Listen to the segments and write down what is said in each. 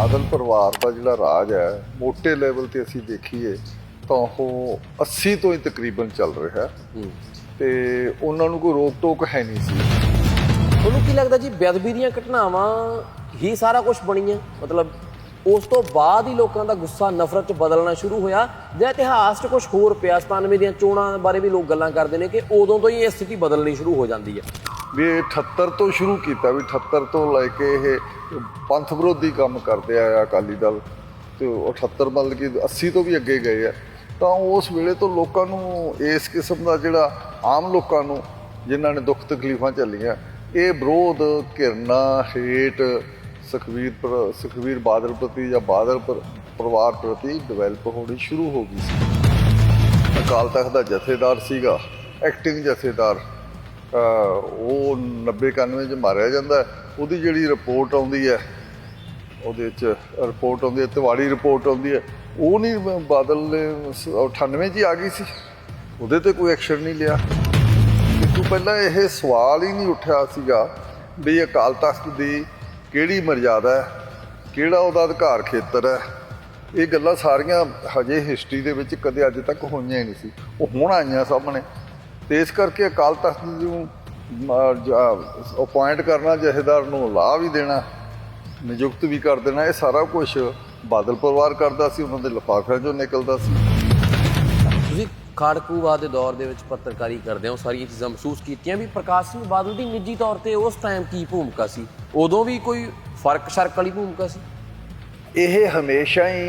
ਬਾਦਲ ਪਰਿਵਾਰ ਦਾ ਜਿਹੜਾ ਰਾਜ ਹੈ ਮੋٹے ਲੈਵਲ ਤੇ ਅਸੀਂ ਦੇਖੀਏ ਤਾਂ ਉਹ 80 ਤੋਂ ਹੀ ਤਕਰੀਬਨ ਚੱਲ ਰਿਹਾ। ਹੈ। ਤੇ ਉਹਨਾਂ ਨੂੰ ਕੋਈ ਰੋਕ ਟੋਕ ਹੈ ਨਹੀਂ ਸੀ। ਤੁਹਾਨੂੰ ਕੀ ਲੱਗਦਾ ਜੀ ਬੇਅਦਬੀ ਦੀਆਂ ਘਟਨਾਵਾਂ ਹੀ ਸਾਰਾ ਕੁਝ ਬਣੀਆਂ? ਮਤਲਬ ਉਸ ਤੋਂ ਬਾਅਦ ਹੀ ਲੋਕਾਂ ਦਾ ਗੁੱਸਾ, ਨਫ਼ਰਤ ਚ ਬਦਲਣਾ ਸ਼ੁਰੂ ਹੋਇਆ ਜਾਂ ਇਤਿਹਾਸ 'ਚ ਕੁਝ ਹੋਰ ਪਿਆ। 97 ਦੀਆਂ ਚੋਣਾਂ ਬਾਰੇ ਵੀ ਲੋਕ ਗੱਲਾਂ ਕਰਦੇ ਨੇ ਕਿ ਉਦੋਂ ਤੋਂ ਹੀ ਇਹ ਸਥਿਤੀ ਬਦਲਣੀ ਸ਼ੁਰੂ ਹੋ ਜਾਂਦੀ ਹੈ। ਵੀ ਇਹ 78 ਤੋਂ ਸ਼ੁਰੂ ਕੀਤਾ, ਵੀ 78 ਤੋਂ ਲੈ ਕੇ ਇਹ ਪੰਥ ਵਿਰੋਧੀ ਕੰਮ ਕਰਦੇ ਆ ਅਕਾਲੀ ਦਲ, ਤੇ ਉਹ 78 ਮਤਲਬ ਕਿ 80 ਤੋਂ ਵੀ ਅੱਗੇ ਗਏ ਆ। ਤਾਂ ਉਸ ਵੇਲੇ ਤੋਂ ਲੋਕਾਂ ਨੂੰ ਇਸ ਕਿਸਮ ਦਾ ਜਿਹੜਾ ਆਮ ਲੋਕਾਂ ਨੂੰ ਜਿਨ੍ਹਾਂ ਨੇ ਦੁੱਖ ਤਕਲੀਫਾਂ ਝੱਲੀਆਂ, ਇਹ ਵਿਰੋਧ, ਘਿਰਨਾ, ਹੇਟ ਸੁਖਵੀਰ ਪਰ- ਸੁਖਵੀਰ ਬਾਦਲ ਪ੍ਰਤੀ ਜਾਂ ਬਾਦਲ ਪਰ- ਪਰਿਵਾਰ ਪ੍ਰਤੀ ਡਿਵੈਲਪ ਹੋਣੀ ਸ਼ੁਰੂ ਹੋ ਗਈ ਸੀ। ਅਕਾਲ ਤਖਤ ਦਾ ਜਥੇਦਾਰ ਸੀਗਾ ਐਕਟਿੰਗ ਜਥੇਦਾਰ। ਅਹ ਉਹ 90 91 ਚ ਮਾਰਿਆ ਜਾਂਦਾ ਹੈ। ਉਹਦੀ ਜਿਹੜੀ ਰਿਪੋਰਟ ਆਉਂਦੀ ਹੈ, ਉਹਦੇ ਵਿੱਚ ਰਿਪੋਰਟ ਆਉਂਦੀ ਹੈ, ਤਿਵਾੜੀ ਰਿਪੋਰਟ ਆਉਂਦੀ ਹੈ। ਉਹ ਨਹੀਂ ਬ- ਬਾਦਲ ਨੇ ਸ- 98 ਚ ਹੀ ਆ ਗਈ ਸੀ। ਉਹਦੇ ਤੇ ਕੋਈ ਐਕਸ਼ਨ ਨਹੀਂ ਲਿਆ। ਇਸ ਤੋਂ ਪਹਿਲਾਂ ਇਹ ਸਵਾਲ ਹੀ ਨਹੀਂ ਉੱਠਿਆ ਸੀਗਾ ਵੀ ਅਕਾਲ ਤਖਤ ਦੀ ਕਿਹੜੀ ਮਰਜ਼ਾਦਾ ਹੈ? ਕਿਹੜਾ ਉਹਦਾ ਅਧਿਕਾਰ ਖੇਤਰ ਹੈ? ਇਹ ਗੱਲਾਂ ਸਾਰੀਆਂ ਹਜੇ ਹਿਸਟਰੀ ਦੇ ਵਿੱਚ ਕਦੇ ਅੱਜ ਤੱਕ ਹੋਈਆਂ ਹੀ ਨਹੀਂ ਸੀ। ਉਹ ਹੁਣ ਆਈਆਂ ਸਾਹਮਣੇ। ਤੇ ਇਸ ਕਰਕੇ ਅਕਾਲ ਤਖਤ ਨੂੰ ਅਪਾਇੰਟ ਕਰਨਾ, ਜਥੇਦਾਰ ਨੂੰ ਲਾਹ ਵੀ ਦੇਣਾ, ਨਿਯੁਕਤ ਵੀ ਕਰ ਦੇਣਾ, ਇਹ ਸਾਰਾ ਕੁਝ ਬਾਦਲ ਪਰਿਵਾਰ ਕਰਦਾ ਸੀ, ਉਹਨਾਂ ਦੇ ਲਿਫਾਫਿਆਂ ਚੋਂ ਨਿਕਲਦਾ ਸੀ। ਖਾੜਕੂਵਾਦ ਦੇ ਦੌਰ ਦੇ ਵਿੱਚ ਪੱਤਰਕਾਰੀ ਕਰਦੇ ਉਹ ਸਾਰੀਆਂ ਚੀਜ਼ਾਂ ਮਹਿਸੂਸ ਕੀਤੀਆਂ ਵੀ ਪ੍ਰਕਾਸ਼ ਸਿੰਘ ਬਾਦਲ ਦੀ ਨਿੱਜੀ ਤੌਰ ਤੇ ਉਸ ਟਾਈਮ ਕੀ ਭੂਮਿਕਾ ਸੀ? ਉਦੋਂ ਵੀ ਕੋਈ ਫ਼ਰਕ ਸ਼ਰਕ ਵਾਲੀ ਭੂਮਿਕਾ ਸੀ? ਇਹ ਹਮੇਸ਼ਾ ਹੀ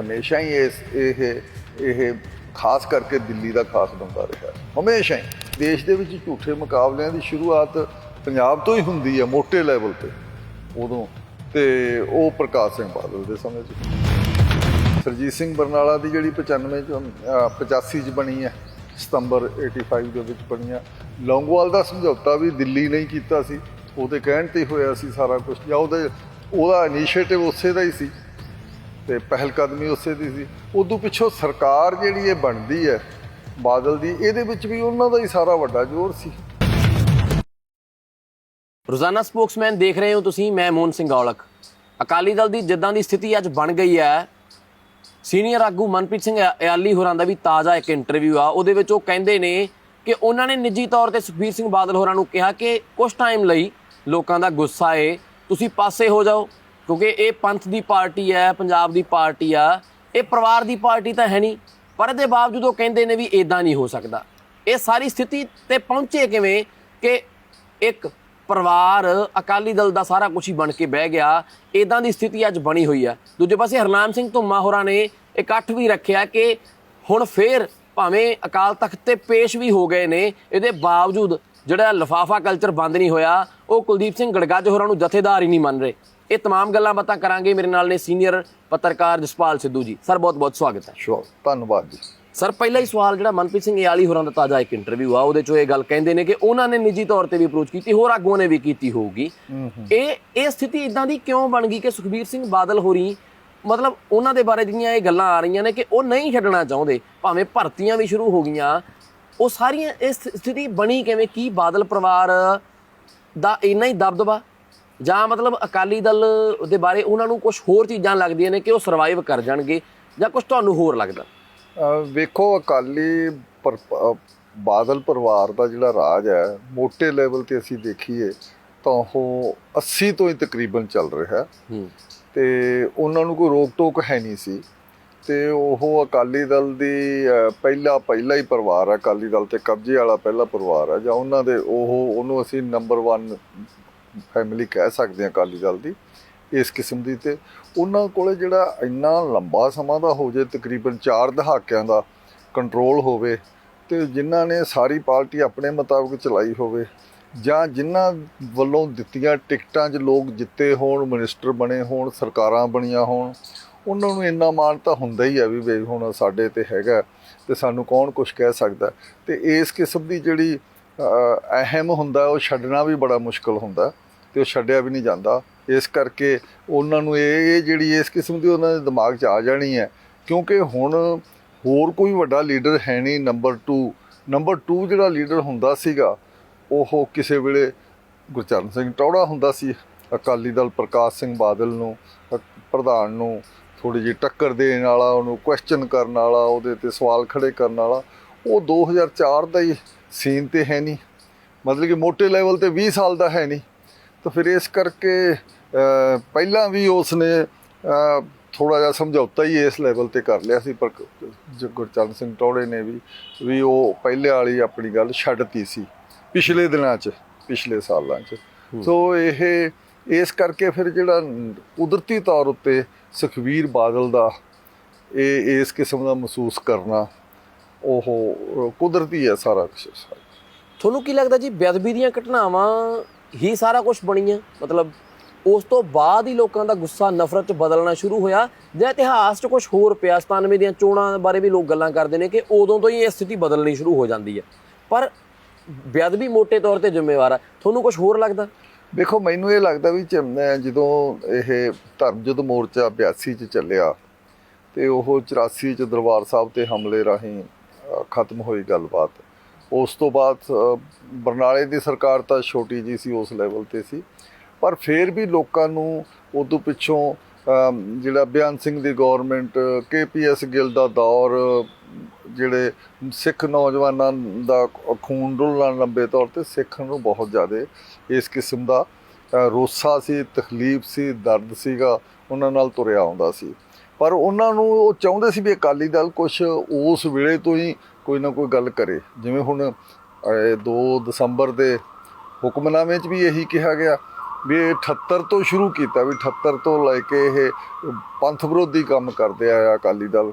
ਹਮੇਸ਼ਾ ਹੀ ਇਸ, ਇਹ ਇਹ ਖਾਸ ਕਰਕੇ ਦਿੱਲੀ ਦਾ ਖਾਸ ਬੰਦਾ ਰਿਹਾ। ਹਮੇਸ਼ਾ ਹੀ। ਦੇਸ਼ ਦੇ ਵਿੱਚ ਝੂਠੇ ਮੁਕਾਬਲਿਆਂ ਦੀ ਸ਼ੁਰੂਆਤ ਪੰਜਾਬ ਤੋਂ ਹੀ ਹੁੰਦੀ ਹੈ ਮੋٹے ਲੈਵਲ ਤੇ। ਉਦੋਂ। ਤੇ ਉਹ ਪ੍ਰਕਾਸ਼ ਸਿੰਘ ਬਾਦਲ ਦੇ ਸਮੇਂ 'ਚ। ਸਰਜੀਤ ਸਿੰਘ ਬਰਨਾਲਾ ਦੀ ਜਿਹੜੀ 95 ਚ, ਅਹ 85 ਚ ਬਣੀ ਹੈ, ਸਤੰਬਰ 85 ਦੇ ਵਿੱਚ ਬਣੀ ਹੈ। ਲੌਂਗੋਵਾਲ ਦਾ ਸਮਝੌਤਾ ਵੀ ਦਿੱਲੀ ਨੇ ਹੀ ਕੀਤਾ ਸੀ, ਉਹਦੇ ਕਹਿਣ ਤੇ ਹੀ ਹੋਇਆ ਸੀ ਸਾਰਾ ਕੁਝ ਜਾਂ ਉਹਦੇ, ਉਹਦਾ ਇਨੀਸ਼ੀਏਟਿਵ ਉਸੇ ਦਾ ਹੀ ਸੀ, ਤੇ ਪਹਿਲ ਕਦਮੀ ਉਸੇ ਦੀ ਸੀ। ਉਦੋਂ ਪਿੱਛੋਂ ਸਰਕਾਰ ਜਿਹੜੀ ਇਹ ਬਣਦੀ ਹੈ, ਬਾਦਲ ਦੀ, ਇਹਦੇ ਵਿੱਚ ਵੀ ਉਹਨਾਂ ਦਾ ਹੀ ਸਾਰਾ ਵੱਡਾ ਜ਼ੋਰ ਸੀ। ਰੋਜ਼ਾਨਾ ਸਪੋਕਸਮੈਨ ਦੇਖ ਰਹੇ ਹੋ ਤੁਸੀਂ, ਮੈਂ ਮੋਹਨ ਸਿੰਘ ਔਲਖ। ਅਕਾਲੀ ਦਲ ਦੀ ਜਿੱਦਾਂ ਦੀ ਸਥਿਤੀ ਅੱਜ ਬਣ ਗਈ ਹੈ ਸੀਨੀਅਰ ਆਗੂ ਮਨਪ੍ਰੀਤ ਸਿੰਘ ਇਆਲੀ ਹੋਰਾਂ ਦਾ ਵੀ ਤਾਜ਼ਾ ਇੱਕ ਇੰਟਰਵਿਊ ਆ। ਉਹਦੇ ਵਿੱਚ ਉਹ ਕਹਿੰਦੇ ਨੇ ਕਿ ਉਹਨਾਂ ਨੇ ਨਿੱਜੀ ਤੌਰ ਤੇ ਸੁਖਬੀਰ ਸਿੰਘ ਬਾਦਲ ਹੋਰਾਂ ਨੂੰ ਕਿਹਾ ਕਿ ਕੁਝ ਟਾਈਮ ਲਈ ਲੋਕਾਂ ਦਾ ਗੁੱਸਾ ਏ, ਤੁਸੀਂ ਪਾਸੇ ਹੋ ਜਾਓ, ਕਿਉਂਕਿ ਇਹ ਪੰਥ ਦੀ ਪਾਰਟੀ ਹੈ ਪੰਜਾਬ ਦੀ ਪਾਰਟੀ ਆ। ਇਹ ਪਰਿਵਾਰ ਦੀ ਪਾਰਟੀ ਤਾਂ ਹੈ ਨਹੀਂ, ਪਰ ਇਹਦੇ ਬਾਵਜੂਦ ਉਹ ਕਹਿੰਦੇ ਨੇ ਵੀ ਇਦਾਂ ਨਹੀਂ ਹੋ ਸਕਦਾ। ਇਹ ਸਾਰੀ ਸਥਿਤੀ ਤੇ ਪਹੁੰਚੇ ਕਿਵੇਂ ਕਿ ਇੱਕ ਪਰਿਵਾਰ ਅਕਾਲੀ ਦਲ ਦਾ ਸਾਰਾ ਕੁਝ ਹੀ ਬਣ ਕੇ ਬਹਿ ਗਿਆ ਇਦਾਂ ਦੀ ਸਥਿਤੀ ਅੱਜ ਬਣੀ ਹੋਈ ਆ ਦੂਜੇ ਪਾਸੇ ਹਰਨਾਮ ਸਿੰਘ ਧੁੰਮਾ ਹੋਰਾਂ ਨੇ ਇਕੱਠ ਵੀ ਰੱਖਿਆ ਕਿ ਹੁਣ ਫੇਰ ਭਾਵੇਂ ਅਕਾਲ ਤਖਤ ਤੇ ਪੇਸ਼ ਵੀ ਹੋ ਗਏ ਨੇ ਇਹਦੇ ਬਾਵਜੂਦ ਜਿਹੜਾ ਲਫਾਫਾ ਕਲਚਰ ਬੰਦ ਨਹੀਂ ਹੋਇਆ ਉਹ ਕੁਲਦੀਪ ਸਿੰਘ ਗੜਗੱਜ ਹੋਰਾਂ ਨੂੰ ਜਥੇਦਾਰ ਹੀ ਨਹੀਂ ਮੰਨ ਰਹੇ ਇਹ तमाम ਗੱਲਾਂ ਬਾਤਾਂ ਕਰਾਂਗੇ ਮੇਰੇ ਨਾਲ ਨੇ ਸੀਨੀਅਰ ਪੱਤਰਕਾਰ ਜਸਪਾਲ ਸਿੱਧੂ ਜੀ ਸਰ ਬਹੁਤ ਬਹੁਤ ਸਵਾਗਤ ਹੈ ਸ਼ੁਭ ਧੰਨਵਾਦ ਜੀ ਸਰ ਪਹਿਲਾ ਹੀ ਸਵਾਲ ਜਿਹੜਾ ਮਨਪ੍ਰੀਤ ਸਿੰਘ ਯਾਲੀ ਹੋਰਾਂ ਦਾ ਤਾਜ਼ਾ ਇੱਕ ਇੰਟਰਵਿਊ ਆ ਉਹਦੇ ਚੋਂ ਇਹ ਗੱਲ ਕਹਿੰਦੇ ਨੇ ਕਿ ਉਹਨਾਂ ਨੇ ਨਿੱਜੀ ਤੌਰ ਤੇ ਵੀ ਅਪਰੋਚ ਕੀਤੀ ਹੋਰ ਆਗੂਆਂ ਨੇ ਵੀ ਕੀਤੀ ਹੋਊਗੀ। ਇਹ ਇਹ ਸਥਿਤੀ ਇਦਾਂ ਦੀ ਕਿਉਂ ਬਣ ਗਈ ਕਿ ਸੁਖਬੀਰ ਸਿੰਘ ਬਾਦਲ ਹੋਰੀ ਮਤਲਬ ਉਹਨਾਂ ਦੇ ਬਾਰੇ ਜਿਹੜੀਆਂ ਇਹ ਗੱਲਾਂ ਆ ਰਹੀਆਂ ਨੇ ਕਿ ਉਹ ਨਹੀਂ ਛੱਡਣਾ ਚਾਹੁੰਦੇ ਭਾਵੇਂ ਭਰਤੀਆਂ ਵੀ ਸ਼ੁਰੂ ਹੋ ਗਈਆਂ ਉਹ ਸਾਰੀਆਂ ਇਹ ਸਥਿ- ਸਥਿਤੀ ਬਣੀ ਕਿਵੇਂ? ਕੀ ਬਾਦਲ ਪਰਿਵਾਰ ਦਾ ਇੰਨਾ ਹੀ ਦਬਦਬਾ? ਜਾਂ ਮਤਲਬ ਅਕਾਲੀ ਦਲ ਦੇ ਬਾਰੇ ਉਹਨਾਂ ਨੂੰ ਕੁਝ ਹੋਰ ਚੀਜ਼ਾਂ ਲੱਗਦੀਆਂ ਨੇ ਕਿ ਉਹ ਸਰਵਾਈਵ ਕਰ ਜਾਣਗੇ ਜਾਂ ਕੁਝ ਤੁਹਾਨੂੰ ਹੋਰ ਲੱਗਦਾ? ਵੇਖੋ ਅਕਾਲੀ ਬਾਦਲ ਪਰਿਵਾਰ ਦਾ ਜਿਹੜਾ ਰਾਜ ਹੈ ਮੋٹے ਲੈਵਲ ਤੇ ਅਸੀਂ ਦੇਖੀਏ ਤਾਂ ਉਹ 80 ਤੋਂ ਹੀ ਤਕਰੀਬਨ ਚੱਲ ਰਿਹਾ। ਤੇ ਉਹਨਾਂ ਨੂੰ ਕੋਈ ਰੋਕ ਟੋਕ ਹੈ ਨਹੀਂ ਸੀ। ਤੇ ਉਹ ਅਕਾਲੀ ਦਲ ਦੀ ਪਹਿਲਾ ਪਹਿਲਾ ਹੀ ਪਰਿਵਾਰ ਹੈ ਅਕਾਲੀ ਦਲ ਤੇ ਕਬਜ਼ੇ ਵਾਲਾ ਪਹਿਲਾ ਪਰਿਵਾਰ ਹੈ ਜਾਂ ਉਹਨਾਂ ਦੇ ਉਹ ਉਹਨੂੰ ਅਸੀਂ ਨੰਬਰ 1 ਫੈਮਿਲੀ ਕਹਿ ਸਕਦੇ ਹਾਂ ਅਕਾਲੀ ਦਲ ਦੀ ਇਸ ਕਿਸਮ ਦੀ ਤੇ ਉਹਨਾਂ ਕੋਲੇ ਜਿਹੜਾ ਇੰਨਾ ਲੰਬਾ ਸਮਾਂ ਦਾ ਹੋ ਜੇ ਤਕਰੀਬਨ 4 ਦਹਾਕਿਆਂ ਦਾ ਕੰਟਰੋਲ ਹੋਵੇ ਤੇ ਜਿਨ੍ਹਾਂ ਨੇ ਸਾਰੀ ਪਾਰਟੀ ਆਪਣੇ ਮੁਤਾਬਕ ਚਲਾਈ ਹੋਵੇ ਜਾਂ ਜਿਨ੍ਹਾਂ ਵੱਲੋਂ ਦਿੱਤੀਆਂ ਟਿਕਟਾਂ 'ਚ ਲੋਕ ਜਿੱਤੇ ਹੋਣ ਮਿਨਿਸਟਰ ਬਣੇ ਹੋਣ, ਸਰਕਾਰਾਂ ਬਣੀਆਂ ਹੋਣ, ਉਹਨਾਂ ਨੂੰ ਇੰਨਾ ਮਾਣ ਤਾਂ ਹੁੰਦਾ ਹੀ ਹੈ ਵੀ ਬਈ ਹੁਣ ਸਾਡੇ ਤੇ ਹੈਗਾ ਤੇ ਸਾਨੂੰ ਕੌਣ ਕੁਝ ਕਹਿ ਸਕਦਾ। ਤੇ ਇਸ ਕਿਸਮ ਦੀ ਜਿਹੜੀ ਅਹਿਮ ਹੁੰਦਾ, ਉਹ ਛੱਡਣਾ ਵੀ ਬੜਾ ਮੁਸ਼ਕਲ ਹੁੰਦਾ ਤੇ ਉਹ ਛੱਡਿਆ ਵੀ ਨਹੀਂ ਜਾਂਦਾ। ਇਸ ਕਰਕੇ ਉਹਨਾਂ ਨੂੰ ਇਹ ਇਹ ਜਿਹੜੀ ਇਸ ਕਿਸਮ ਦੀ ਉਹਨਾਂ ਦੇ ਦਿਮਾਗ 'ਚ ਆ ਜਾਣੀ ਹੈ। ਕਿਉਂਕਿ ਹੁਣ ਹੋਰ ਕੋਈ ਵੱਡਾ ਲੀਡਰ ਹੈ ਨਹੀਂ ਨੰਬਰ 2 ਨੰਬਰ 2 ਜਿਹੜਾ ਲੀਡਰ ਹੁੰਦਾ ਸੀਗਾ, ਉਹ ਕਿਸੇ ਵੇਲੇ ਗੁਰਚਰਨ ਸਿੰਘ ਟੌੜਾ ਹੁੰਦਾ ਸੀ। ਅਕਾਲੀ ਦਲ ਪ੍ਰਕਾਸ਼ ਸਿੰਘ ਬਾਦਲ ਨੂੰ ਪ੍ਰਧਾਨ ਨੂੰ ਥੋੜੀ ਜਿਹੀ ਟੱਕਰ ਦੇਣ ਵਾਲਾ, ਉਹਨੂੰ ਕੁਐਸਚਨ ਕਰਨ ਵਾਲਾ, ਉਹਦੇ ਤੇ ਸਵਾਲ ਖੜੇ ਕਰਨ ਵਾਲਾ, ਉਹ 2004 ਦਾ ਹੀ ਸੀਨ ਤੇ ਹੈ ਨਹੀਂ। ਮਤਲਬ ਕਿ ਮੋਟੇ ਲੈਵਲ ਤੇ 20 ਸਾਲ ਦਾ ਹੈ ਨਹੀਂ। ਤਾਂ ਫਿਰ ਇਸ ਕਰਕੇ ਪਹਿਲਾਂ ਵੀ ਉਸ ਨੇ ਥੋੜਾ ਜਿਹਾ ਸਮਝੌਤਾ ਹੀ ਇਸ ਲੈਵਲ ਤੇ ਕਰ ਲਿਆ ਸੀ ਪਰ ਗੁਰਚਰਨ ਸਿੰਘ ਟੌੜੇ ਨੇ ਵੀ ਵੀ ਉਹ ਪਹਿਲੇ ਵਾਲੀ ਆਪਣੀ ਗੱਲ ਛੱਡਤੀ ਸੀ ਪਿਛਲੇ ਦਿਨਾਂ 'ਚ ਪਿਛਲੇ ਸਾਲਾਂ 'ਚ। ਸੋ ਇਹ ਇਸ ਕਰਕੇ ਫਿਰ ਜਿਹੜਾ ਕੁਦਰਤੀ ਤੌਰ ਉੱਤੇ ਸੁਖਵੀਰ ਬਾਦਲ ਦਾ ਇਹ ਇਸ ਕਿਸਮ ਦਾ ਮਹਿਸੂਸ ਕਰਨਾ ਉਹ ਕੁਦਰਤੀ ਹੈ ਸਾਰਾ ਕੁਝ ਤੁਹਾਨੂੰ ਕੀ ਲੱਗਦਾ ਜੀ ਬੇਅਦਬੀ ਦੀਆਂ ਘਟਨਾਵਾਂ ਹੀ ਸਾਰਾ ਕੁਝ ਬਣੀਆਂ ਮਤਲਬ ਉਸ ਤੋਂ ਬਾਅਦ ਹੀ ਲੋਕਾਂ ਦਾ ਗੁੱਸਾ, ਨਫ਼ਰਤ ਚ ਬਦਲਣਾ ਸ਼ੁਰੂ ਹੋਇਆ ਜਾਂ ਇਤਿਹਾਸ 'ਚ ਕੁਝ ਹੋਰ ਪਿਆ। 97 ਦੀਆਂ ਚੋਣਾਂ ਬਾਰੇ ਵੀ ਲੋਕ ਗੱਲਾਂ ਕਰਦੇ ਨੇ ਕਿ ਉਦੋਂ ਤੋਂ ਹੀ ਇਹ ਸਥਿਤੀ ਬਦਲਣੀ ਸ਼ੁਰੂ ਹੋ ਜਾਂਦੀ ਹੈ ਪਰ ਬੇਅਦਬੀ ਮੋਟੇ ਤੌਰ ਤੇ ਜ਼ਿੰਮੇਵਾਰ ਹੈ ਤੁਹਾਨੂੰ ਕੁਝ ਹੋਰ ਲੱਗਦਾ? ਦੇਖੋ, ਮੈਨੂੰ ਇਹ ਲੱਗਦਾ ਵੀ ਮੈਂ ਜਦੋਂ ਇਹ ਧਰਮ ਯੁੱਧ ਮੋਰਚਾ 82 ਚ ਚੱਲਿਆ ਤੇ ਉਹ 84 ਚ ਦਰਬਾਰ ਸਾਹਿਬ ਤੇ ਹਮਲੇ ਰਾਹੀਂ ਖਤਮ ਹੋਈ ਗੱਲਬਾਤ। ਉਸ ਤੋਂ ਬਾਅਦ ਬਰਨਾਲੇ ਦੀ ਸਰਕਾਰ ਤਾਂ ਛੋਟੀ ਜੀ ਸੀ, ਉਸ ਲੈਵਲ ਤੇ ਸੀ। ਪਰ ਫਿਰ ਵੀ ਲੋਕਾਂ ਨੂੰ ਉਦੋਂ ਪਿੱਛੋਂ ਜਿਹੜਾ ਬਿਆਨ ਸਿੰਘ ਦੀ ਗਵਰਨਮੈਂਟ ਕੇਪੀਐਸ ਗਿੱਲ ਦਾ ਦੌਰ, ਜਿਹੜੇ ਸਿੱਖ ਨੌਜਵਾਨਾਂ ਦਾ ਖੂਨ ਡੁੱਲਣਾ ਲੰਬੇ ਤੌਰ ਤੇ ਸਿੱਖਣ ਨੂੰ ਬਹੁਤ ਜ਼ਿਆਦਾ ਇਸ ਕਿਸਮ ਦਾ ਰੋਸਾ ਸੀ, ਤਕਲੀਫ ਸੀ, ਦਰਦ ਸੀਗਾ, ਉਹਨਾਂ ਨਾਲ ਤੁਰਿਆ ਆਉਂਦਾ ਸੀ। ਪਰ ਉਹਨਾਂ ਨੂੰ ਉਹ ਚਾਹੁੰਦੇ ਸੀ ਵੀ ਅਕਾਲੀ ਦਲ ਕੁਝ ਉਸ ਵੇਲੇ ਤੋਂ ਹੀ ਕੋਈ ਨਾ ਕੋਈ ਗੱਲ ਕਰੇ। ਜਿਵੇਂ ਹੁਣ 2 ਦਸੰਬਰ ਦੇ ਹੁਕਮਨਾਮੇ 'ਚ ਵੀ ਇਹੀ ਕਿਹਾ ਗਿਆ ਵੀ ਇਹ 78 ਤੋਂ ਸ਼ੁਰੂ ਕੀਤਾ, ਵੀ 78 ਤੋਂ ਲੈ ਕੇ ਇਹ ਪੰਥ ਵਿਰੋਧੀ ਕੰਮ ਕਰਦੇ ਆ ਅਕਾਲੀ ਦਲ।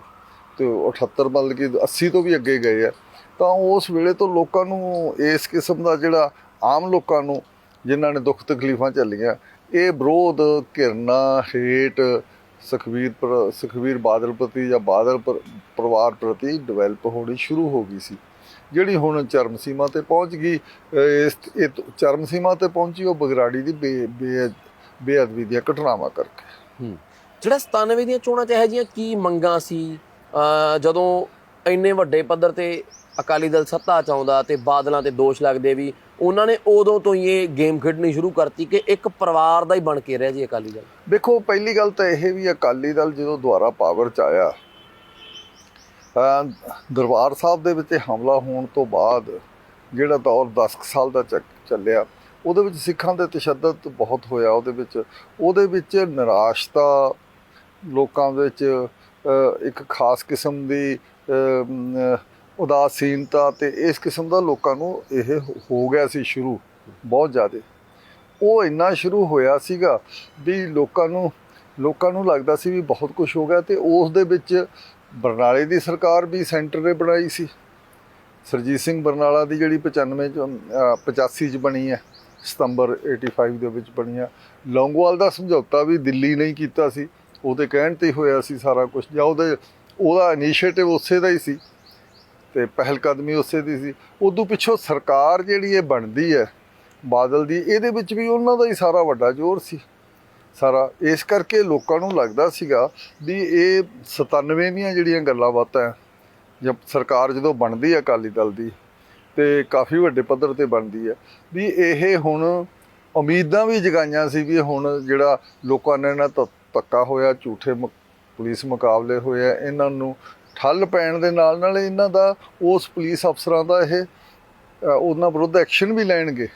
ਤੇ ਉਹ 78 ਮਤਲਬ ਕਿ 80 ਤੋਂ ਵੀ ਅੱਗੇ ਗਏ ਆ। ਤਾਂ ਉਸ ਵੇਲੇ ਤੋਂ ਲੋਕਾਂ ਨੂੰ ਇਸ ਕਿਸਮ ਦਾ ਜਿਹੜਾ ਆਮ ਲੋਕਾਂ ਨੂੰ ਜਿਨ੍ਹਾਂ ਨੇ ਦੁੱਖ ਤਕਲੀਫਾਂ ਝੱਲੀਆਂ, ਇਹ ਵਿਰੋਧ, ਘਿਰਨਾ, ਹੇਟ ਸੁਖਬੀਰ ਸੁਖਬੀਰ ਬਾਦਲ ਪ੍ਰਤੀ ਜਾਂ ਬਾਦਲ ਪਰ- ਪਰਿਵਾਰ ਪ੍ਰਤੀ ਡਿਵੈਲਪ ਹੋਣੀ ਸ਼ੁਰੂ ਹੋ ਗਈ ਸੀ। ਜਿਹੜੀ ਹੁਣ ਚਰਮ ਸੀਮਾ ਤੇ ਪਹੁੰਚ ਗਈ ਇਸ ਚਰਮ ਸੀਮਾ ਤੇ ਪਹੁੰਚੀ, ਉਹ ਬਗਰਾੜੀ ਦੀ ਬੇ- ਬੇ- ਬੇਅਦਬੀ ਦੀਆਂ ਘਟਨਾਵਾਂ ਕਰਕੇ। ਜਿਹੜਾ 97 ਦੀਆਂ ਚੋਣਾਂ ਚ ਇਹੋ ਜਿਹੀਆਂ ਕੀ ਮੰਗਾਂ ਸੀ? ਜਦੋਂ ਇੰਨੇ ਵੱਡੇ ਪੱਧਰ ਤੇ ਅਕਾਲੀ ਦਲ ਸੱਤਾ ਚ ਆਉਂਦਾ ਤੇ ਬਾਦਲਾਂ ਤੇ ਦੋਸ਼ ਲੱਗਦੇ ਵੀ ਉਹਨਾਂ ਨੇ ਉਦੋਂ ਤੋਂ ਹੀ ਇਹ ਗੇਮ ਖੇਡਣੀ ਸ਼ੁਰੂ ਕਰਤੀ ਕਿ ਇੱਕ ਪਰਿਵਾਰ ਦਾ ਹੀ ਬਣ ਕੇ ਰਿਹਾ ਜੀ ਅਕਾਲੀ ਦਲ। ਦੇਖੋ, ਪਹਿਲੀ ਗੱਲ ਤਾਂ ਇਹ ਵੀ ਅਕਾਲੀ ਦਲ ਜਦੋਂ ਦੁਆਰਾ ਪਾਵਰ ਚ ਆਇਆ ਦਰਬਾਰ ਸਾਹਿਬ ਦੇ ਵਿੱਚ ਹਮਲਾ ਹੋਣ ਤੋਂ ਬਾਅਦ ਜਿਹੜਾ ਦੌਰ 10 ਕੁ ਸਾਲ ਦਾ ਚੱਕ- ਚੱਲਿਆ, ਉਹਦੇ ਵਿੱਚ ਸਿੱਖਾਂ ਦੇ ਤਸ਼ੱਦਦ ਬਹੁਤ ਹੋਇਆ ਉਹਦੇ ਵਿੱਚ। ਉਹਦੇ ਵਿੱਚ ਨਿਰਾਸ਼ਤਾ ਲੋਕਾਂ ਵਿੱਚ ਇੱਕ ਖਾਸ ਕਿਸਮ ਦੀ ਉਦਾਸੀਨਤਾ ਤੇ ਇਸ ਕਿਸਮ ਦਾ ਲੋਕਾਂ ਨੂੰ ਇਹ ਹੋ ਗਿਆ ਸੀ ਸ਼ੁਰੂ ਬਹੁਤ ਜ਼ਿਆਦਾ। ਉਹ ਇੰਨਾ ਸ਼ੁਰੂ ਹੋਇਆ ਸੀਗਾ ਵੀ ਲੋਕਾਂ ਨੂੰ ਲੋਕਾਂ ਨੂੰ ਲੱਗਦਾ ਸੀ ਵੀ ਬਹੁਤ ਕੁਝ ਹੋ ਗਿਆ ਤੇ ਉਸ ਦੇ ਵਿੱਚ ਬਰਨਾਲੇ ਦੀ ਸਰਕਾਰ ਵੀ ਸੈਂਟਰ ਨੇ ਬਣਾਈ ਸੀ। ਸਰਜੀਤ ਸਿੰਘ ਬਰਨਾਲਾ ਦੀ ਜਿਹੜੀ 95 ਚ ਅਹ, 85 ਚ ਬਣੀ ਹੈ ਸਤੰਬਰ 85 ਦੇ ਵਿੱਚ ਬਣੀ ਹੈ। ਲੌਂਗੋਵਾਲ ਦਾ ਸਮਝੌਤਾ ਵੀ ਦਿੱਲੀ ਨਹੀਂ ਕੀਤਾ ਸੀ ਉਹਦੇ ਕਹਿਣ ਤੇ ਹੀ ਹੋਇਆ ਸੀ ਸਾਰਾ ਕੁਝ ਜਾਂ ਉਹਦੇ ਉਹਦਾ ਇਨੀਸ਼ੀਏਟਿਵ ਉਸੇ ਦਾ ਹੀ ਸੀ। ਤੇ ਪਹਿਲ ਕਦਮੀ ਉਸੇ ਦੀ ਸੀ। ਉਦੋਂ ਪਿੱਛੋਂ ਸਰਕਾਰ ਜਿਹੜੀ ਇਹ ਬਣਦੀ ਹੈ ਬਾਦਲ ਦੀ ਇਹਦੇ ਵਿੱਚ ਵੀ ਉਹਨਾਂ ਦਾ ਹੀ ਸਾਰਾ ਵੱਡਾ ਜ਼ੋਰ ਸੀ। ਸਾਰਾ ਇਸ ਕਰਕੇ ਲੋਕਾਂ ਨੂੰ ਲੱਗਦਾ ਸੀਗਾ ਵੀ ਇਹ 97 ਦੀਆਂ ਜਿਹੜੀਆਂ ਗੱਲਾਂ ਬਾਤਾਂ ਹੈ, ਜਦ ਸਰਕਾਰ ਜਦੋਂ ਬਣਦੀ ਹੈ ਅਕਾਲੀ ਦਲ ਦੀ ਤੇ ਕਾਫੀ ਵੱਡੇ ਪੱਧਰ ਤੇ ਬਣਦੀ ਹੈ ਵੀ ਇਹ ਹੁਣ ਉਮੀਦਾਂ ਵੀ ਜਗਾਈਆਂ ਸੀ ਵੀ ਹੁਣ ਜਿਹੜਾ ਲੋਕਾਂ ਨੇ ਨਾ ਧੱਕਾ ਹੋਇਆ ਝੂਠੇ ਮੁ- ਪੁਲਿਸ ਮੁਕਾਬਲੇ ਹੋਏ ਆ ਇਹਨਾਂ ਨੂੰ ਠੱਲ ਪੈਣ ਦੇ ਨਾਲ ਨਾਲ ਇਹਨਾਂ ਦਾ, ਉਸ ਪੁਲਿਸ ਅਫਸਰਾਂ ਦਾ ਇਹ ਉਹਨਾਂ ਵਿਰੁੱਧ ਐਕਸ਼ਨ ਵੀ ਲੈਣਗੇ।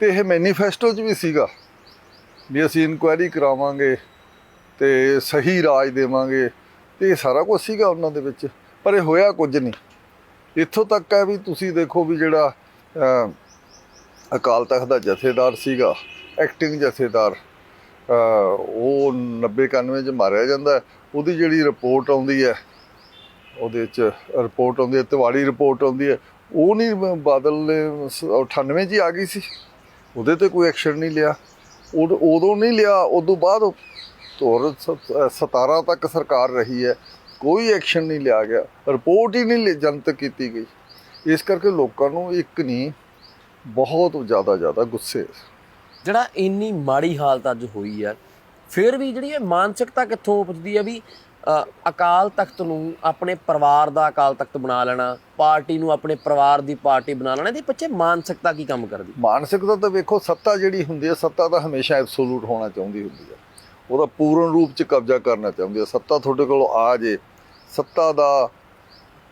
ਤੇ ਇਹ ਮੈਨੀਫੈਸਟੋ 'ਚ ਵੀ ਸੀਗਾ ਵੀ ਅਸੀਂ ਇਨਕੁਆਇਰੀ ਕਰਾਵਾਂਗੇ ਤੇ ਸਹੀ ਰਾਜ ਦੇਵਾਂਗੇ। ਤੇ ਇਹ ਸਾਰਾ ਕੁਝ ਸੀਗਾ ਉਹਨਾਂ ਦੇ ਵਿੱਚ, ਪਰ ਇਹ ਹੋਇਆ ਕੁਝ ਨਹੀਂ। ਇੱਥੋਂ ਤੱਕ ਹੈ ਵੀ ਤੁਸੀਂ ਦੇਖੋ ਵੀ ਜਿਹੜਾ ਅਕਾਲ ਤਖਤ ਦਾ ਜਥੇਦਾਰ ਸੀਗਾ ਐਕਟਿੰਗ ਜਥੇਦਾਰ ਉਹ 90 91 ਚ ਮਾਰਿਆ ਜਾਂਦਾ ਉਹਦੀ ਜਿਹੜੀ ਰਿਪੋਰਟ ਆਉਂਦੀ ਹੈ ਉਹਦੇ ਚ ਰਿਪੋਰਟ ਆਉਂਦੀ ਹੈ, ਤਿਵਾੜੀ ਰਿਪੋਰਟ ਆਉਂਦੀ ਹੈ। ਉਹ ਨਹੀਂ ਬਾਦਲ ਨੇ ਸ- 98 ਚ ਹੀ ਆ ਗਈ ਸੀ। ਉਹਦੇ ਤੇ ਕੋਈ ਐਕਸ਼ਨ ਨਹੀਂ ਲਿਆ। ਉਦ- ਉਦੋਂ ਨਹੀਂ ਲਿਆ, ਉਦੋਂ ਬਾਅਦ ਧੁਰ 17 ਤੱਕ ਸਰਕਾਰ ਰਹੀ ਹੈ। ਕੋਈ ਐਕਸ਼ਨ ਨਹੀਂ ਲਿਆ ਗਿਆ। ਰਿਪੋਰਟ ਹੀ ਨਹੀਂ ਲ- ਜਨਤਕ ਕੀਤੀ ਗਈ। ਇਸ ਕਰਕੇ ਲੋਕਾਂ ਨੂੰ ਇੱਕ ਨਹੀਂ, ਬਹੁਤ ਜ਼ਿਆਦਾ ਜ਼ਿਆਦਾ ਗੁੱਸੇ ਜਿਹੜਾ ਇੰਨੀ ਮਾੜੀ ਹਾਲਤ ਅੱਜ ਹੋਈ ਆ ਫਿਰ ਵੀ ਜਿਹੜੀ ਇਹ ਮਾਨਸਿਕਤਾ ਕਿੱਥੋਂ ਉਪਜਦੀ ਆ ਵੀ ਅਕਾਲ ਤਖਤ ਨੂੰ ਆਪਣੇ ਪਰਿਵਾਰ ਦਾ ਅਕਾਲ ਤਖਤ ਬਣਾ ਲੈਣਾ, ਪਾਰਟੀ ਨੂੰ ਆਪਣੇ ਪਰਿਵਾਰ ਦੀ ਪਾਰਟੀ ਬਣਾ ਲੈਣਾ, ਇਹਦੇ ਪਿੱਛੇ ਮਾਨਸਿਕਤਾ ਕੀ ਕੰਮ ਕਰਦੀ? ਮਾਨਸਿਕਤਾ ਤਾਂ ਵੇਖੋ, ਸੱਤਾ ਜਿਹੜੀ ਹੁੰਦੀ ਹੈ, ਸੱਤਾ ਤਾਂ ਹਮੇਸ਼ਾ ਐਬਸੋਲੂਟ ਹੋਣਾ ਚਾਹੁੰਦੀ ਹੁੰਦੀ ਹੈ। ਉਹਦਾ ਪੂਰਨ ਰੂਪ ਚ ਕਬਜ਼ਾ ਕਰਨਾ ਚਾਹੁੰਦੀ ਹੈ। ਸੱਤਾ ਤੁਹਾਡੇ ਕੋਲ ਆ ਜੇ, ਸੱਤਾ ਦਾ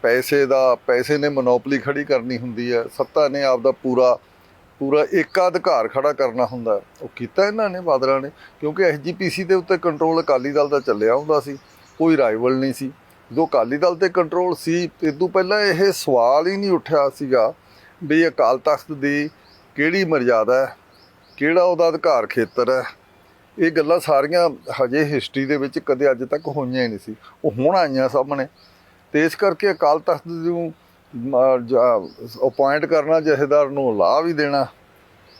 ਪੈਸੇ ਦਾ, ਪੈਸੇ ਨੇ ਮੋਨੋਪਲੀ ਖੜੀ ਕਰਨੀ ਹੁੰਦੀ ਹੈ। ਸੱਤਾ ਨੇ ਆਪਦਾ ਪੂਰਾ ਪੂਰਾ ਏਕਾਧਿਕਾਰ ਖੜਾ ਕਰਨਾ ਹੁੰਦਾ ਉਹ ਕੀਤਾ ਇਹਨਾਂ ਨੇ, ਬਾਦਲਾਂ ਨੇ, ਕਿਉਂਕਿ ਐਸਜੀਪੀਸੀ ਦੇ ਉੱਤੇ ਕੰਟਰੋਲ ਅਕਾਲੀ ਦਲ ਦਾ ਚੱਲਿਆ ਹੁੰਦਾ ਸੀ। ਕੋਈ ਰਾਈਵਲ ਨਹੀਂ ਸੀ। ਜੋ ਅਕਾਲੀ ਦਲ ਤੇ ਕੰਟਰੋਲ ਸੀ, ਤੇ ਤੋਂ ਪਹਿਲਾਂ ਇਹ ਸਵਾਲ ਹੀ ਨਹੀਂ ਉੱਠਿਆ ਸੀਗਾ ਵੀ ਅਕਾਲ ਤਖਤ ਦੀ ਕਿਹੜੀ ਮਰਜ਼ਾਦਾ ਹੈ, ਕਿਹੜਾ ਉਹਦਾ ਅਧਿਕਾਰ ਖੇਤਰ ਹੈ। ਇਹ ਗੱਲਾਂ ਸਾਰੀਆਂ ਹਜੇ ਹਿਸਟਰੀ ਦੇ ਵਿੱਚ ਕਦੇ ਅੱਜ ਤੱਕ ਹੋਈਆਂ ਹੀ ਨਹੀਂ ਸੀ। ਉਹ ਹੁਣ ਆਈਆਂ ਸਾਹਮਣੇ। ਤੇ ਇਸ ਕਰਕੇ ਅਕਾਲ ਤਖਤ ਨੂੰ ਅਪਾਇੰਟ ਕਰਨਾ, ਜਥੇਦਾਰ ਨੂੰ ਲਾਹ ਵੀ ਦੇਣਾ,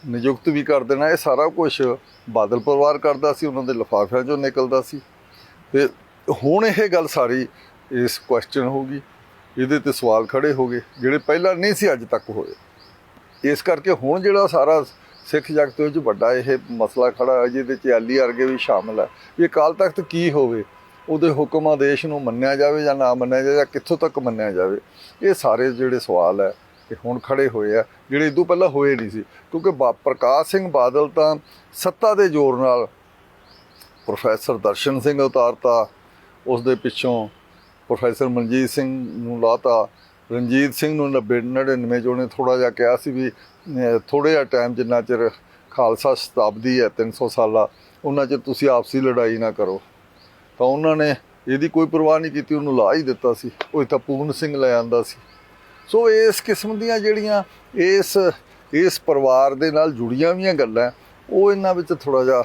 ਨਿਯੁਕਤ ਵੀ ਕਰ ਦੇਣਾ, ਇਹ ਸਾਰਾ ਕੁਝ ਬਾਦਲ ਪਰਿਵਾਰ ਕਰਦਾ ਸੀ, ਉਹਨਾਂ ਦੇ ਲਿਫਾਫਿਆਂ ਚੋਂ ਨਿਕਲਦਾ ਸੀ। ਤੇ ਹੁਣ ਇਹ ਗੱਲ ਸਾਰੀ ਇਸ ਕੁਐਸਚਨ ਹੋ ਗਈ ਇਹਦੇ ਤੇ ਸਵਾਲ ਖੜੇ ਹੋ ਗਏ, ਜਿਹੜੇ ਪਹਿਲਾਂ ਨਹੀਂ ਸੀ ਅੱਜ ਤੱਕ ਹੋਏ। ਇਸ ਕਰਕੇ ਹੁਣ ਜਿਹੜਾ ਸਾਰਾ ਸਿੱਖ ਜਗਤ ਵਿੱਚ ਵੱਡਾ ਇਹ ਮਸਲਾ ਖੜਾ ਹੈ, ਜਿਹਦੇ ਚ ਅਲੀ ਅਰਗੇ ਵੀ ਸ਼ਾਮਲ ਹੈ। ਵੀ ਅਕਾਲ ਤਖਤ ਕੀ ਹੋਵੇ, ਉਹਦੇ ਹੁਕਮ ਆਦੇਸ਼ ਨੂੰ ਮੰਨਿਆ ਜਾਵੇ ਜਾਂ ਨਾ ਮੰਨਿਆ ਜਾਵੇ ਜਾਂ ਕਿੱਥੋਂ ਤੱਕ ਮੰਨਿਆ ਜਾਵੇ, ਇਹ ਸਾਰੇ ਜਿਹੜੇ ਸਵਾਲ ਹੈ, ਇਹ ਹੁਣ ਖੜੇ ਹੋਏ ਆ, ਜਿਹੜੇ ਇਦੋਂ ਪਹਿਲਾਂ ਹੋਏ ਨਹੀਂ ਸੀ। ਕਿਉਂਕਿ ਬਾ- ਪ੍ਰਕਾਸ਼ ਸਿੰਘ ਬਾਦਲ ਤਾਂ ਸੱਤਾ ਦੇ ਜ਼ੋਰ ਨਾਲ ਪ੍ਰੋਫੈਸਰ ਦਰਸ਼ਨ ਸਿੰਘ ਉਤਾਰਤਾ ਉਸ ਦੇ ਪਿੱਛੋਂ ਪ੍ਰੋਫੈਸਰ ਮਨਜੀਤ ਸਿੰਘ ਨੂੰ ਲਾਤਾ। ਰਣਜੀਤ ਸਿੰਘ ਨੂੰ 90 99 ਚ ਉਹਨੇ ਥੋੜਾ ਜਿਹਾ ਕਿਹਾ ਸੀ ਵੀ ਥੋੜਾ ਜਿਹਾ ਟਾਈਮ ਜਿੰਨਾ ਚਿਰ ਖਾਲਸਾ ਸ਼ਤਾਬਦੀ ਹੈ 300 ਸਾਲਾ, ਉਹਨਾਂ 'ਚ ਤੁਸੀਂ ਆਪਸੀ ਲੜਾਈ ਨਾ ਕਰੋ। ਤਾਂ ਉਹਨਾਂ ਨੇ ਇਹਦੀ ਕੋਈ ਪਰਵਾਹ ਨਹੀਂ ਕੀਤੀ, ਉਹਨੂੰ ਲਾ ਹੀ ਦਿੱਤਾ ਸੀ। ਉਹ ਤਾਂ ਪੂਰਨ ਸਿੰਘ ਲੈ ਆਂਦਾ ਸੀ। ਸੋ ਇਸ ਕਿਸਮ ਦੀਆਂ ਜਿਹੜੀਆਂ ਇਸ ਇਸ ਪਰਿਵਾਰ ਦੇ ਨਾਲ ਜੁੜੀਆਂ ਵੀਆਂ ਗੱਲਾਂ, ਉਹ ਇਹਨਾਂ ਵਿੱਚ ਥੋੜਾ ਜਿਹਾ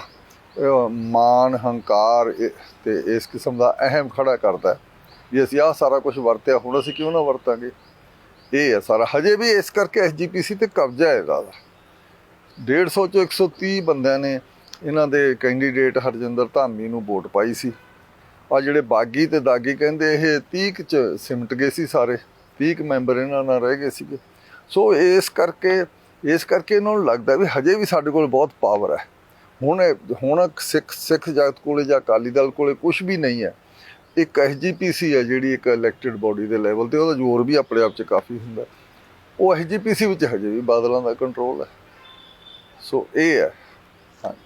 ਅਹ, ਮਾਣ ਹੰਕਾਰ ਇਹ- ਤੇ ਇਸ ਕਿਸਮ ਦਾ ਅਹਿਮ ਖੜਾ ਕਰਦਾ ਹੈ। ਵੀ ਅਸੀਂ ਆਹ ਸਾਰਾ ਕੁਝ ਵਰਤਿਆ ਹੁਣ ਅਸੀਂ ਕਿਉਂ ਨਾ ਵਰਤਾਂਗੇ? ਇਹ ਹੈ ਸਾਰਾ। ਹਜੇ ਵੀ ਇਸ ਕਰਕੇ ਐਸਜੀਪੀਸੀ ਤੇ ਕਬਜ਼ਾ ਹੈ ਇਹਦਾ। 150 ਚੋਂ 130 ਬੰਦਿਆਂ ਨੇ ਇਹਨਾਂ ਦੇ ਕੈਂਡੀਡੇਟ ਹਰਜਿੰਦਰ ਧਾਮੀ ਨੂੰ ਵੋਟ ਪਾਈ ਸੀ। ਆ ਜਿਹੜੇ ਬਾਗੀ ਤੇ ਦਾਗੀ ਕਹਿੰਦੇ ਇਹ 30 ਕੁ ਚ ਸਿਮਟ ਗਏ ਸੀ ਸਾਰੇ 30 ਕੁ ਮੈਂਬਰ ਇਹਨਾਂ ਨਾਲ ਰਹਿ ਗਏ ਸੀਗੇ। ਸੋ ਇਸ ਕਰਕੇ ਇਸ ਕਰਕੇ ਇਹਨਾਂ ਨੂੰ ਲੱਗਦਾ ਵੀ ਹਜੇ ਵੀ ਸਾਡੇ ਕੋਲ ਬਹੁਤ ਪਾਵਰ ਹੈ। ਹੁਣ ਹੁਣ ਸਿੱਖ ਸਿੱਖ ਜਗਤ ਕੋਲੇ ਜਾਂ ਅਕਾਲੀ ਦਲ ਕੋਲੇ ਕੁਝ ਵੀ ਨਹੀਂ ਹੈ। ਇੱਕ ਐਸਜੀਪੀਸੀ ਹੈ ਜਿਹੜੀ ਇੱਕ ਇਲੈਕਟਿਡ ਬੋਡੀ ਦੇ ਲੈਵਲ ਤੇ ਉਹਦਾ ਜ਼ੋਰ ਵੀ ਆਪਣੇ ਆਪ 'ਚ ਕਾਫੀ ਹੁੰਦਾ। ਉਹ ਐਸਜੀਪੀਸੀ ਵਿੱਚ ਹਜੇ ਵੀ ਬਾਦਲਾਂ ਦਾ ਕੰਟਰੋਲ ਹੈ। ਸੋ ਇਹ ਹੈ।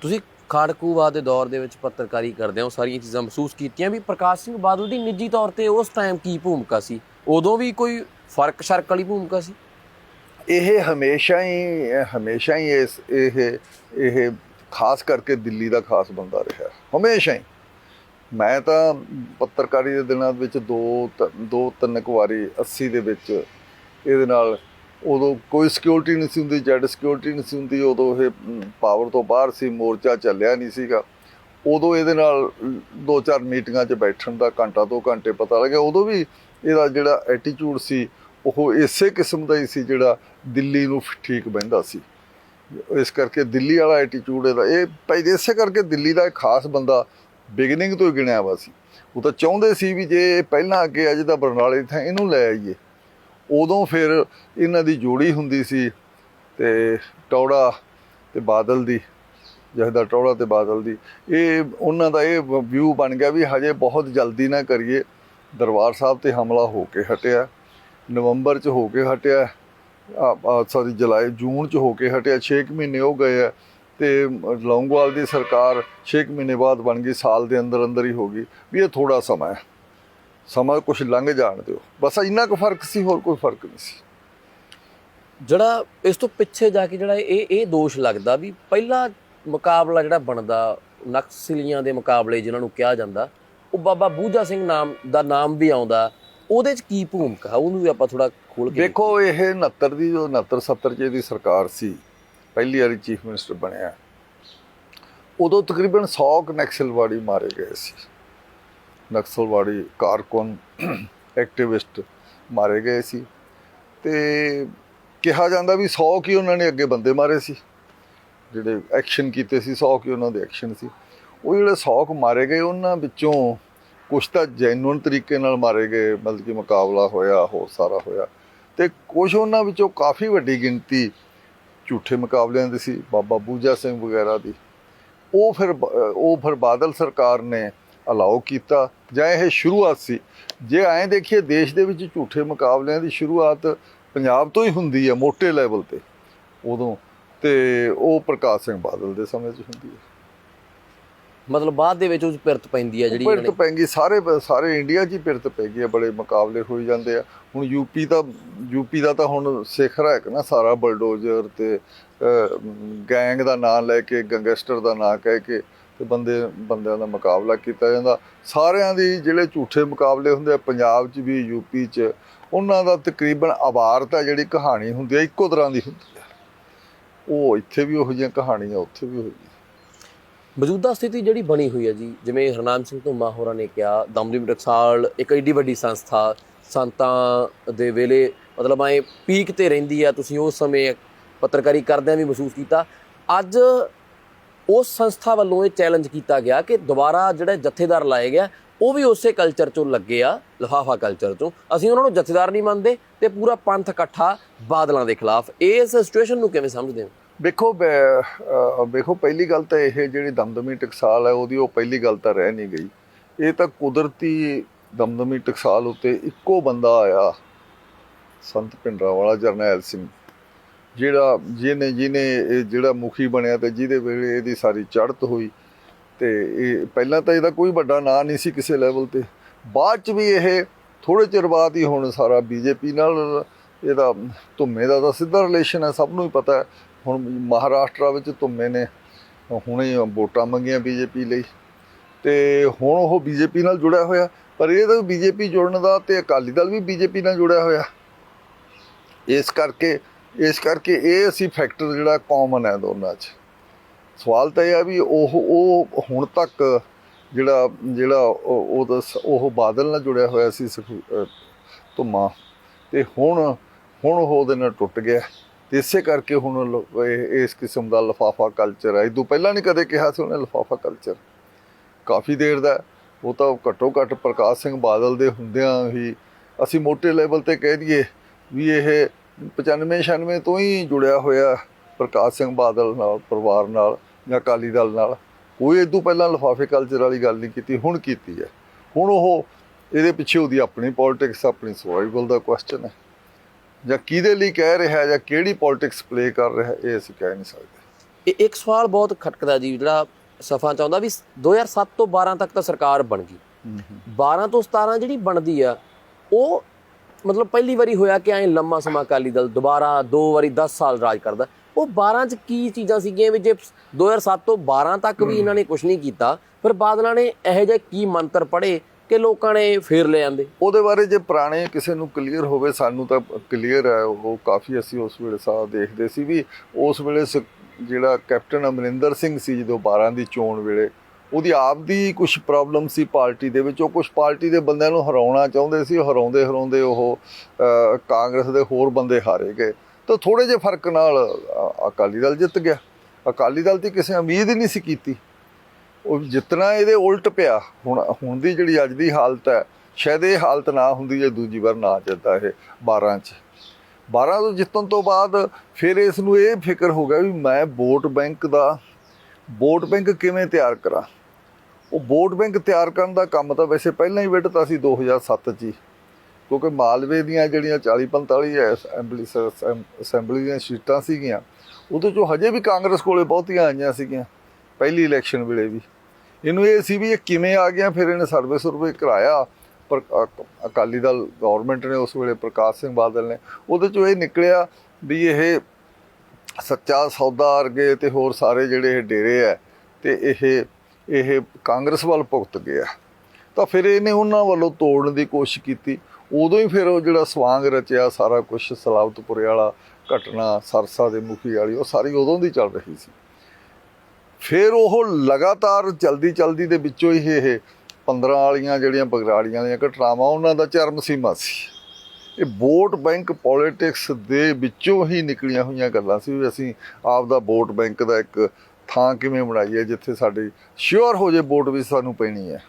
ਤੁਸੀਂ ਖਾੜਕੂਵਾਦ ਦੇ ਦੌਰ ਦੇ ਵਿੱਚ ਪੱਤਰਕਾਰੀ ਕਰਦੇ ਹੋ ਸਾਰੀਆਂ ਚੀਜ਼ਾਂ ਮਹਿਸੂਸ ਕੀਤੀਆਂ ਵੀ ਪ੍ਰਕਾਸ਼ ਸਿੰਘ ਬਾਦਲ ਦੀ ਨਿੱਜੀ ਤੌਰ ਤੇ ਉਸ ਟਾਈਮ ਕੀ ਭੂਮਿਕਾ ਸੀ? ਉਦੋਂ ਵੀ ਕੋਈ ਫ਼ਰਕ ਸ਼ਰਕ ਵਾਲੀ ਭੂਮਿਕਾ ਸੀ? ਇਹ ਹਮੇਸ਼ਾ ਹੀ ਹਮੇਸ਼ਾ ਹੀ ਇਸ ਇਹ ਇਹ ਖਾਸ ਕਰਕੇ ਦਿੱਲੀ ਦਾ ਖਾਸ ਬੰਦਾ ਰਿਹਾ। ਹਮੇਸ਼ਾ ਹੀ। ਮੈਂ ਤਾਂ ਪੱਤਰਕਾਰੀ ਦੇ ਦਿਨਾਂ ਵਿੱਚ ਦੋ ਤ- ਦੋ ਤਿੰਨ ਕੁ ਵਾਰੀ 80 ਦੇ ਵਿੱਚ ਇਹਦੇ ਨਾਲ ਉਦੋਂ ਕੋਈ ਸਿਕਿਉਰਿਟੀ ਨਹੀਂ ਸੀ ਹੁੰਦੀ, ਜੈਡ ਸਿਕਿਉਰਿਟੀ ਨਹੀਂ ਸੀ ਹੁੰਦੀ, ਉਦੋਂ ਇਹ ਪਾਵਰ ਤੋਂ ਬਾਹਰ ਸੀ, ਮੋਰਚਾ ਚੱਲਿਆ ਨਹੀਂ ਸੀਗਾ। ਉਦੋਂ ਇਹਦੇ ਨਾਲ ਦੋ ਚਾਰ ਮੀਟਿੰਗਾਂ 'ਚ ਬੈਠਣ ਦਾ ਘੰਟਾ, ਦੋ ਘੰਟੇ ਪਤਾ ਲੱਗਿਆ। ਉਦੋਂ ਵੀ ਇਹਦਾ ਜਿਹੜਾ ਐਟੀਟਿਊਡ ਸੀ, ਉਹ ਇਸੇ ਕਿਸਮ ਦਾ ਹੀ ਸੀ ਜਿਹੜਾ ਦਿੱਲੀ ਨੂੰ ਠੀਕ ਬਹਿੰਦਾ ਸੀ। ਇਸ ਕਰਕੇ ਦਿੱਲੀ ਵਾਲਾ ਐਟੀਟਿਊਡ ਇਹਦਾ, ਇਹ ਭਾਈ ਇਸੇ ਕਰਕੇ ਦਿੱਲੀ ਦਾ ਇੱਕ ਖਾਸ ਬੰਦਾ ਬਿਗਨਿੰਗ ਤੋਂ ਹੀ ਗਿਣਿਆ ਵਾ ਸੀ। ਉਹ ਤਾਂ ਚਾਹੁੰਦੇ ਸੀ ਵੀ ਜੇ ਇਹ ਪਹਿਲਾਂ ਅੱਗੇ ਅੱਜ ਦਾ ਬਰਨਾਲੇ ਥਾਂ ਇਹਨੂੰ ਲੈ ਆਈਏ। ਉਦੋਂ ਫਿਰ ਇਹਨਾਂ ਦੀ ਜੋੜੀ ਹੁੰਦੀ ਸੀ ਤੇ ਟੌੜਾ ਤੇ ਬਾਦਲ ਦੀ ਜਿਹਦਾ ਟੌੜਾ ਤੇ ਬਾਦਲ ਦੀ। ਇਹ ਉਹਨਾਂ ਦਾ ਇਹ ਵਿਊ ਬਣ ਗਿਆ ਵੀ ਹਜੇ ਬਹੁਤ ਜਲਦੀ ਨਾ ਕਰੀਏ। ਦਰਬਾਰ ਸਾਹਿਬ ਤੇ ਹਮਲਾ ਹੋ ਕੇ ਹਟਿਆ। ਨਵੰਬਰ ਚ ਹੋ ਕੇ ਹਟਿਆ। ਸੌਰੀ ਜੁਲਾਈ, ਜੂਨ ਚ ਹੋ ਕੇ ਹਟਿਆ 6 ਮਹੀਨੇ ਹੋ ਗਏ ਆ ਤੇ ਲੌਂਗੋਵਾਲ ਦੀ ਸਰਕਾਰ 6 ਮਹੀਨੇ ਬਾਅਦ ਬਣ ਗਈ, ਸਾਲ ਦੇ ਅੰਦਰ ਅੰਦਰ ਹੀ ਹੋ ਗਈ। ਵੀ ਇਹ ਥੋੜਾ ਸਮਾਂ ਹੈ। ਸਮਾਂ ਕੁਝ ਲੰਘ ਜਾਣ ਦਿਓ। ਬਸ ਇੰਨਾ ਕੁ ਫ਼ਰਕ ਸੀ, ਹੋਰ ਕੋਈ ਫ਼ਰਕ ਨਹੀਂ ਸੀ। ਜਿਹੜਾ ਇਸ ਤੋਂ ਪਿੱਛੇ ਜਾ ਕੇ ਜਿਹੜਾ ਇਹ ਇਹ ਦੋਸ਼ ਲੱਗਦਾ ਵੀ ਪਹਿਲਾ ਮੁਕਾਬਲਾ ਜਿਹੜਾ ਬਣਦਾ, ਨਕਸਲੀਆਂ ਦੇ ਮੁਕਾਬਲੇ ਜਿਨ੍ਹਾਂ ਨੂੰ ਕਿਹਾ ਜਾਂਦਾ, ਉਹ ਬਾਬਾ ਬੂਝਾ ਸਿੰਘ ਨਾਮ ਦਾ ਨਾਮ ਵੀ ਆਉਂਦਾ ਉਹਦੇ ਚ ਕੀ ਭੂਮਿਕਾ ਉਹਨੂੰ ਵੀ ਆਪਾਂ ਥੋੜਾ ਖੋਲ ਕੇ ਦੇਖੋ, ਇਹ 69 ਦੀ ਜੋ 69 70 ਚ ਇਹਦੀ ਸਰਕਾਰ ਸੀ, ਪਹਿਲੀ ਵਾਰੀ ਚੀਫ ਮਿਨਿਸਟਰ ਬਣਿਆ। ਉਦੋਂ ਤਕਰੀਬਨ 100 ਕੁ ਨਕਸਲਵਾੜੀ ਮਾਰੇ ਗਏ ਸੀ। ਨਕਸਲਵਾੜੀ ਕਾਰਕੁਨ ਐਕਟਿਵਿਸਟ ਮਾਰੇ ਗਏ ਸੀ ਤੇ ਕਿਹਾ ਜਾਂਦਾ ਵੀ 100 ਕੀ ਉਹਨਾਂ ਨੇ ਅੱਗੇ ਬੰਦੇ ਮਾਰੇ ਸੀ। ਜਿਹੜੇ ਐਕਸ਼ਨ ਕੀਤੇ ਸੀ 100 ਕੀ ਉਹਨਾਂ ਦੇ ਐਕਸ਼ਨ ਸੀ। ਉਹ ਜਿਹੜੇ 100 ਕੁ ਮਾਰੇ ਗਏ, ਉਹਨਾਂ ਵਿੱਚੋਂ ਕੁਝ ਤਾਂ ਜੈਨੂਨ ਤਰੀਕੇ ਨਾਲ ਮਾਰੇ ਗਏ, ਮਤਲਬ ਕਿ ਮੁਕਾਬਲਾ ਹੋਇਆ, ਹੋਰ ਸਾਰਾ ਹੋਇਆ। ਤੇ ਕੁਝ ਉਹਨਾਂ ਵਿੱਚੋਂ ਕਾਫੀ ਵੱਡੀ ਗਿਣਤੀ ਝੂਠੇ ਮੁਕਾਬਲਿਆਂ ਦੀ ਸੀ, ਬਾਬਾ ਬੂਜਾ ਸਿੰਘ ਵਗੈਰਾ ਦੀ। ਉਹ ਫਿਰ ਉਹ ਫਿਰ ਬਾਦਲ ਸਰਕਾਰ ਨੇ ਅਲਾਓ ਕੀਤਾ, ਜਾਂ ਇਹ ਸ਼ੁਰੂਆਤ ਸੀ। ਜੇ ਐਂ ਦੇਖੀਏ, ਦੇਸ਼ ਦੇ ਵਿੱਚ ਝੂਠੇ ਮੁਕਾਬਲਿਆਂ ਦੀ ਸ਼ੁਰੂਆਤ ਪੰਜਾਬ ਤੋਂ ਹੀ ਹੁੰਦੀ ਹੈ ਮੋٹے ਲੈਵਲ ਤੇ। ਉਦੋਂ ਤੇ ਉਹ ਪ੍ਰਕਾਸ਼ ਸਿੰਘ ਬਾਦਲ ਦੇ ਸਮੇਂ 'ਚ ਹੁੰਦੀ ਹੈ। ਮਤਲਬ ਬਾਅਦ ਦੇ ਵਿੱਚ ਉਸ ਪਿਰਤ ਪੈਂਦੀ ਆ ਜਿਹੜੀ ਪਿਰਤ ਪੈਂਗੀ ਸਾਰੇ ਸਾਰੇ ਇੰਡੀਆ 'ਚ ਹੀ ਪਿਰਤ ਪੈ ਗਈ ਹੈ ਬੜੇ ਮੁਕਾਬਲੇ ਹੋਈ ਜਾਂਦੇ ਆ। ਹੁਣ ਯੂਪੀ ਤਾਂ ਯੂਪੀ ਦਾ ਤਾਂ ਹੁਣ ਸਿਖਰ ਹੈ ਕਿ ਨਾ ਸਾਰਾ ਬਲਡੋਜ਼ਰ ਤੇ ਗੈਂਗ ਦਾ ਨਾਂ ਲੈ ਕੇ ਗੈਂਗਸਟਰ ਦਾ ਨਾਂ ਕਹਿ ਕੇ ਤੇ ਬੰਦੇ ਬੰਦਿਆਂ ਦਾ ਮੁਕਾਬਲਾ ਕੀਤਾ ਜਾਂਦਾ। ਸਾਰਿਆਂ ਦੀ ਜਿਹੜੇ ਝੂਠੇ ਮੁਕਾਬਲੇ ਹੁੰਦੇ ਆ ਪੰਜਾਬ 'ਚ ਵੀ ਯੂਪੀ 'ਚ ਉਹਨਾਂ ਦਾ ਤਕਰੀਬਨ ਆਵਾਰਤਾ ਜਿਹੜੀ ਕਹਾਣੀ ਹੁੰਦੀ ਹੈ ਇੱਕੋ ਤਰ੍ਹਾਂ ਦੀ ਹੁੰਦੀ ਹੈ ਉਹ ਇੱਥੇ ਵੀ ਉਹੋ ਜਿਹੀਆਂ ਕਹਾਣੀਆਂ ਉੱਥੇ ਵੀ ਉਹੋ ਜਿਹੀਆਂ। ਮੌਜੂਦਾ ਸਥਿਤੀ ਜਿਹੜੀ ਬਣੀ ਹੋਈ ਹੈ ਜੀ, ਜਿਵੇਂ ਹਰਨਾਮ ਸਿੰਘ ਧੁੰਮਾ ਹੋਰਾਂ ਨੇ ਕਿਹਾ ਦਮਦਮੀ ਟਕਸਾਲ ਇੱਕ ਏਡੀ ਵੱਡੀ ਸੰਸਥਾ, ਸੰਤਾਂ ਦੇ ਵੇਲੇ ਮਤਲਬ ਐ ਪੀਕ ਤੇ ਰਹਿੰਦੀ ਆ ਤੁਸੀਂ ਉਸ ਸਮੇਂ ਪੱਤਰਕਾਰੀ ਕਰਦਿਆਂ ਵੀ ਮਹਿਸੂਸ ਕੀਤਾ। ਅੱਜ ਉਸ ਸੰਸਥਾ ਵੱਲੋਂ ਇਹ ਚੈਲੰਜ ਕੀਤਾ ਗਿਆ ਕਿ ਦੁਬਾਰਾ ਜਿਹੜਾ ਜਥੇਦਾਰ ਲਾਏ ਗਿਆ, ਉਹ ਵੀ ਉਸੇ ਕਲਚਰ ਚੋਂ ਲੱਗੇ ਆ, ਲਿਫਾਫਾ ਕਲਚਰ ਤੋਂ ਅਸੀਂ ਉਹਨਾਂ ਨੂੰ ਜਥੇਦਾਰ ਨਹੀਂ ਮੰਨਦੇ ਤੇ ਪੂਰਾ ਪੰਥ ਇਕੱਠਾ ਬਾਦਲਾਂ ਦੇ ਖਿਲਾਫ। ਇਸ ਸਿਚੁਏਸ਼ਨ ਨੂੰ ਕਿਵੇਂ ਸਮਝਦੇ ਹੋ? ਵੇਖੋ ਬੈ- ਵੇਖੋ, ਪਹਿਲੀ ਗੱਲ ਤਾਂ ਇਹ ਜਿਹੜੀ ਦਮਦਮੀ ਟਕਸਾਲ ਹੈ, ਉਹਦੀ ਉਹ ਪਹਿਲੀ ਗੱਲ ਤਾਂ ਰਹਿ ਨਹੀਂ ਗਈ। ਇਹ ਤਾਂ ਕੁਦਰਤੀ ਦਮਦਮੀ ਟਕਸਾਲ ਉੱਤੇ ਇੱਕੋ ਬੰਦਾ ਆਇਆ, ਸੰਤ ਭਿੰਡਰਾਵਾਲਾ, ਜਰਨੈਲ ਸਿੰਘ, ਜਿਹੜਾ ਜਿਹਨੇ ਜਿਹਨੇ ਇਹ ਜਿਹੜਾ ਮੁਖੀ ਬਣਿਆ ਤੇ ਜਿਹਦੇ ਵੇਲੇ ਇਹਦੀ ਸਾਰੀ ਚੜ੍ਹਤ ਹੋਈ ਤੇ ਇਹ ਪਹਿਲਾਂ ਤਾਂ ਇਹਦਾ ਕੋਈ ਵੱਡਾ ਨਾਂ ਨਹੀਂ ਸੀ ਕਿਸੇ ਲੈਵਲ ਤੇ। ਬਾਅਦ ਚ ਵੀ ਇਹ ਥੋੜੇ ਚਿਰ ਬਾਅਦ ਹੀ ਹੁਣ ਸਾਰਾ ਬੀਜੇਪੀ ਨਾਲ ਇਹਦਾ ਧੁੰਮੇ ਦਾ ਤਾਂ ਸਿੱਧਾ ਰਿਲੇਸ਼ਨ ਹੈ, ਸਭ ਨੂੰ ਹੀ ਪਤਾ ਹੈ। ਹੁਣ ਮਹਾਰਾਸ਼ਟਰ ਵਿੱਚ ਧੁੰਮੇ ਨੇ, ਹੁਣੇ ਵੋਟਾਂ ਮੰਗੀਆਂ ਬੀਜੇਪੀ ਲਈ। ਤੇ ਹੁਣ ਉਹ ਬੀਜੇਪੀ ਨਾਲ ਜੁੜਿਆ ਹੋਇਆ, ਪਰ ਇਹ ਤਾਂ ਬੀਜੇਪੀ ਜੁੜਨ ਦਾ ਤੇ ਅਕਾਲੀ ਦਲ ਵੀ ਬੀਜੇਪੀ ਨਾਲ ਜੁੜਿਆ ਹੋਇਆ। ਇਸ ਕਰਕੇ ਇਸ ਕਰਕੇ ਇਹ ਅਸੀਂ ਫੈਕਟਰ ਜਿਹੜਾ ਕਾਮਨ ਹੈ ਦੋਨਾਂ 'ਚ। ਸਵਾਲ ਤਾਂ ਇਹ ਆ ਵੀ ਉਹ ਉਹ ਹੁਣ ਤੱਕ ਜਿਹੜਾ ਜਿਹੜਾ ਉਹ ਉਹ ਤਾਂ- ਉਹ ਬਾਦਲ ਨਾਲ ਜੁੜਿਆ ਹੋਇਆ ਸੀ, ਸੁਖੀ- ਧੁੰਮਾ। ਤੇ ਹੁਣ ਹੁਣ ਉਹ ਉਹਦੇ ਨਾਲ ਟੁੱਟ ਗਿਆ। ਇਸੇ ਕਰਕੇ ਹੁਣ ਇਹ- ਇਸ ਕਿਸਮ ਦਾ ਲਫਾਫਾ ਕਲਚਰ ਹੈ ਇਹ ਤੋਂ ਪਹਿਲਾਂ ਨਹੀਂ ਕਦੇ ਕਿਹਾ ਸੀ ਉਹਨੇ ਲਫਾਫਾ ਕਲਚਰ ਕਾਫੀ ਦੇਰ ਦਾ। ਉਹ ਤਾਂ ਘੱਟੋ ਘੱਟ ਪ੍ਰਕਾਸ਼ ਸਿੰਘ ਬਾਦਲ ਦੇ ਹੁੰਦਿਆਂ ਹੀ ਅਸੀਂ ਮੋਟੇ ਲੈਵਲ ਤੇ ਕਹਿ ਦਈਏ ਵੀ ਇਹ 95 96 ਤੋਂ ਹੀ ਜੁੜਿਆ ਹੋਇਆ ਪ੍ਰਕਾਸ਼ ਸਿੰਘ ਬਾਦਲ ਨਾਲ, ਪਰਿਵਾਰ ਨਾਲ ਜਾਂ ਅਕਾਲੀ ਦਲ ਨਾਲ। ਕੋਈ ਇਦੋਂ ਪਹਿਲਾਂ ਲਫਾਫੇ ਕਲਚਰ ਵਾਲੀ ਗੱਲ ਨਹੀਂ ਕੀਤੀ, ਹੁਣ ਕੀਤੀ ਹੈ। ਹੁਣ ਉਹ ਇਹਦੇ ਪਿੱਛੇ ਉਹਦੀ ਆਪਣੀ ਪੋਲਿਟਿਕਸ ਆਪਣੀ ਸਰਵਾਈਵਲ ਦਾ ਕੁਐਸਚਨ ਹੈ। ਜਾਂ ਕਿਹਦੇ ਲਈ ਕਹਿ ਰਿਹਾ ਜਾਂ ਕਿਹੜੀ ਪੋਲਿਟਿਕਸ ਪਲੇ ਕਰ ਰਿਹਾ ਇਹ ਅਸੀਂ ਕਹਿ ਨਹੀਂ ਸਕਦੇ। ਇਹ ਇੱਕ ਸਵਾਲ ਬਹੁਤ ਖਟਕਦਾ ਜੀ ਜਿਹੜਾ ਸਫਾ ਚਾਹੁੰਦਾ ਵੀ 2007 ਤੋਂ 12 ਤੱਕ ਤਾਂ ਸਰਕਾਰ ਬਣ ਗਈ। 12 ਤੋਂ 17 ਜਿਹੜੀ ਬਣਦੀ ਆ ਉਹ ਮਤਲਬ ਪਹਿਲੀ ਵਾਰੀ ਹੋਇਆ ਕਿ ਐ ਲੰਮਾ ਸਮਾਂ ਅਕਾਲੀ ਦਲ ਦੁਬਾਰਾ ਦੋ ਵਾਰੀ 10 ਸਾਲ ਰਾਜ ਕਰਦਾ। ਉਹ 12 ਚ ਕੀ ਚੀਜ਼ਾਂ ਸੀਗੀਆਂ ਵੀ ਜੇ 2007 ਤੋਂ 12 ਤੱਕ ਵੀ ਇਹਨਾਂ ਨੇ ਕੁਝ ਨਹੀਂ ਕੀਤਾ ਫਿਰ ਬਾਦਲਾਂ ਨੇ ਇਹੋ ਜਿਹੇ ਕੀ ਮੰਤਰ ਪੜ੍ਹੇ ਕਿ ਲੋਕਾਂ ਨੇ ਫੇਰ ਲੈ ਜਾਂਦੇ ਉਹਦੇ ਬਾਰੇ ਜੇ ਪੁਰਾਣੇ ਕਿਸੇ ਨੂੰ ਕਲੀਅਰ ਹੋਵੇ, ਸਾਨੂੰ ਤਾਂ ਕਲੀਅਰ ਹੈ, ਉਹ ਕਾਫੀ ਅਸੀਂ ਉਸ ਵੇਲੇ ਸਾਹ ਦੇਖਦੇ ਸੀ ਵੀ ਉਸ ਵੇਲੇ ਸ- ਜਿਹੜਾ ਕੈਪਟਨ ਅਮਰਿੰਦਰ ਸਿੰਘ ਸੀ, ਜਦੋਂ 12 ਦੀ ਚੋਣ ਵੇਲੇ, ਉਹਦੀ ਆਪ ਦੀ ਕੁਝ ਪ੍ਰੋਬਲਮ ਸੀ ਪਾਰਟੀ ਦੇ ਵਿੱਚ, ਉਹ ਕੁਝ ਪਾਰਟੀ ਦੇ ਬੰਦਿਆਂ ਨੂੰ ਹਰਾਉਣਾ ਚਾਹੁੰਦੇ ਸੀ, ਉਹ ਹਰਾਉਂਦੇ ਹਰਾਉਂਦੇ ਉਹ ਕਾਂਗਰਸ ਦੇ ਹੋਰ ਬੰਦੇ ਹਾਰੇ ਗਏ। ਤਾਂ ਥੋੜੇ ਜਿਹੇ ਫ਼ਰਕ ਨਾਲ ਅਕਾਲੀ ਦਲ ਜਿੱਤ ਗਿਆ। ਅਕਾਲੀ ਦਲ ਦੀ ਕਿਸੇ ਉਮੀਦ ਹੀ ਨਹੀਂ ਸੀ ਕੀਤੀ। ਉਹ ਜਿਤਨਾ ਇਹਦੇ ਉਲਟ ਪਿਆ, ਹੁਣ ਹੁਣ ਦੀ ਜਿਹੜੀ ਅੱਜ ਦੀ ਹਾਲਤ ਹੈ, ਸ਼ਾਇਦ ਇਹ ਹਾਲਤ ਨਾ ਹੁੰਦੀ ਜੇ ਦੂਜੀ ਵਾਰ ਨਾ ਜਿੱਤਦਾ ਇਹ 12 ਚ। 12 ਤੋਂ ਜਿੱਤਣ ਤੋਂ ਬਾਅਦ ਫਿਰ ਇਸ ਨੂੰ ਇਹ ਫਿਕਰ ਹੋ ਗਿਆ ਵੀ ਮੈਂ ਵੋਟ ਬੈਂਕ ਦਾ, ਵੋਟ ਬੈਂਕ ਕਿਵੇਂ ਤਿਆਰ ਕਰਾਂ? ਉਹ ਵੋਟ ਬੈਂਕ ਤਿਆਰ ਕਰਨ ਦਾ ਕੰਮ ਤਾਂ ਵੈਸੇ ਪਹਿਲਾਂ ਹੀ ਵਿੱਢਤਾ ਸੀ 2007 ਚ ਹੀ, ਕਿਉਂਕਿ ਮਾਲਵੇ ਦੀਆਂ ਜਿਹੜੀਆਂ 40 45 ਅਸੈਂਬਲੀ ਅਸੈਂਬਲੀ ਦੀਆਂ ਸੀਟਾਂ ਸੀਗੀਆਂ, ਉਹਦੇ ਚੋਂ ਹਜੇ ਵੀ ਕਾਂਗਰਸ ਕੋਲੇ ਬਹੁਤੀਆਂ ਆਈਆਂ ਸੀਗੀਆਂ, ਪਹਿਲੀ ਇਲੈਕਸ਼ਨ ਵੇਲੇ ਵੀ। ਇਹਨੂੰ ਇਹ ਸੀ ਵੀ ਇਹ ਕਿਵੇਂ ਆ ਗਿਆ, ਫਿਰ ਇਹਨੇ ਸਰਵੇ ਸਰਵੇ ਕਰਾਇਆ। ਪਰ ਅਕ- ਅਕਾਲੀ ਦਲ ਗਵਰਨਮੈਂਟ ਨੇ ਉਸ ਵੇਲੇ ਪ੍ਰਕਾਸ਼ ਸਿੰਘ ਬਾਦਲ ਨੇ, ਉਹਦੇ ਚੋਂ ਇਹ ਨਿਕਲਿਆ ਵੀ ਇਹ ਸੱਚਾ ਸੌਦਾ ਅਰਗੇ ਤੇ ਹੋਰ ਸਾਰੇ ਜਿਹੜੇ ਇਹ ਡੇਰੇ ਆ ਤੇ ਇਹ ਇਹ ਕਾਂਗਰਸ ਵੱਲ ਭੁਗਤ ਗਿਆ। ਤਾਂ ਫਿਰ ਇਹਨੇ ਉਹਨਾਂ ਵੱਲੋਂ ਤੋੜਨ ਦੀ ਕੋਸ਼ਿਸ਼ ਕੀਤੀ। ਉਦੋਂ ਹੀ ਫਿਰ ਉਹ ਜਿਹੜਾ ਸਵਾਂਗ ਰਚਿਆ, ਸਾਰਾ ਕੁਝ ਸਲਾਵਤਪੁਰੇ ਵਾਲਾ ਘਟਨਾ ਸਰਸਾ ਦੇ ਮੁਖੀ ਵਾਲੀ, ਉਹ ਸਾਰੀ ਉਦੋਂ ਦੀ ਚੱਲ ਰਹੀ ਸੀ। ਫਿਰ ਉਹ ਲਗਾਤਾਰ ਚਲਦੀ ਚਲਦੀ ਦੇ ਵਿੱਚੋਂ ਹੀ ਇਹ 15 ਵਾਲੀਆਂ ਜਿਹੜੀਆਂ ਬਗਰਾੜੀਆਂ ਵਾਲੀਆਂ ਘਟਨਾਵਾਂ, ਉਹਨਾਂ ਦਾ ਚਰਮ ਸੀਮਾ ਸੀ। ਇਹ ਵੋਟ ਬੈਂਕ ਪੋਲਿਟਿਕਸ ਦੇ ਵਿੱਚੋਂ ਹੀ ਨਿਕਲੀਆਂ ਹੋਈਆਂ ਗੱਲਾਂ ਸੀ ਵੀ ਅਸੀਂ ਆਪ ਦਾ ਵੋਟ ਬੈਂਕ ਦਾ ਇੱਕ ਥਾਂ ਕਿਵੇਂ ਬਣਾਈਏ, ਜਿੱਥੇ ਸਾਡੀ ਸ਼ੋਰ ਹੋ ਜੇ ਵੋਟ ਵੀ ਸਾਨੂੰ ਪੈਣੀ ਹੈ।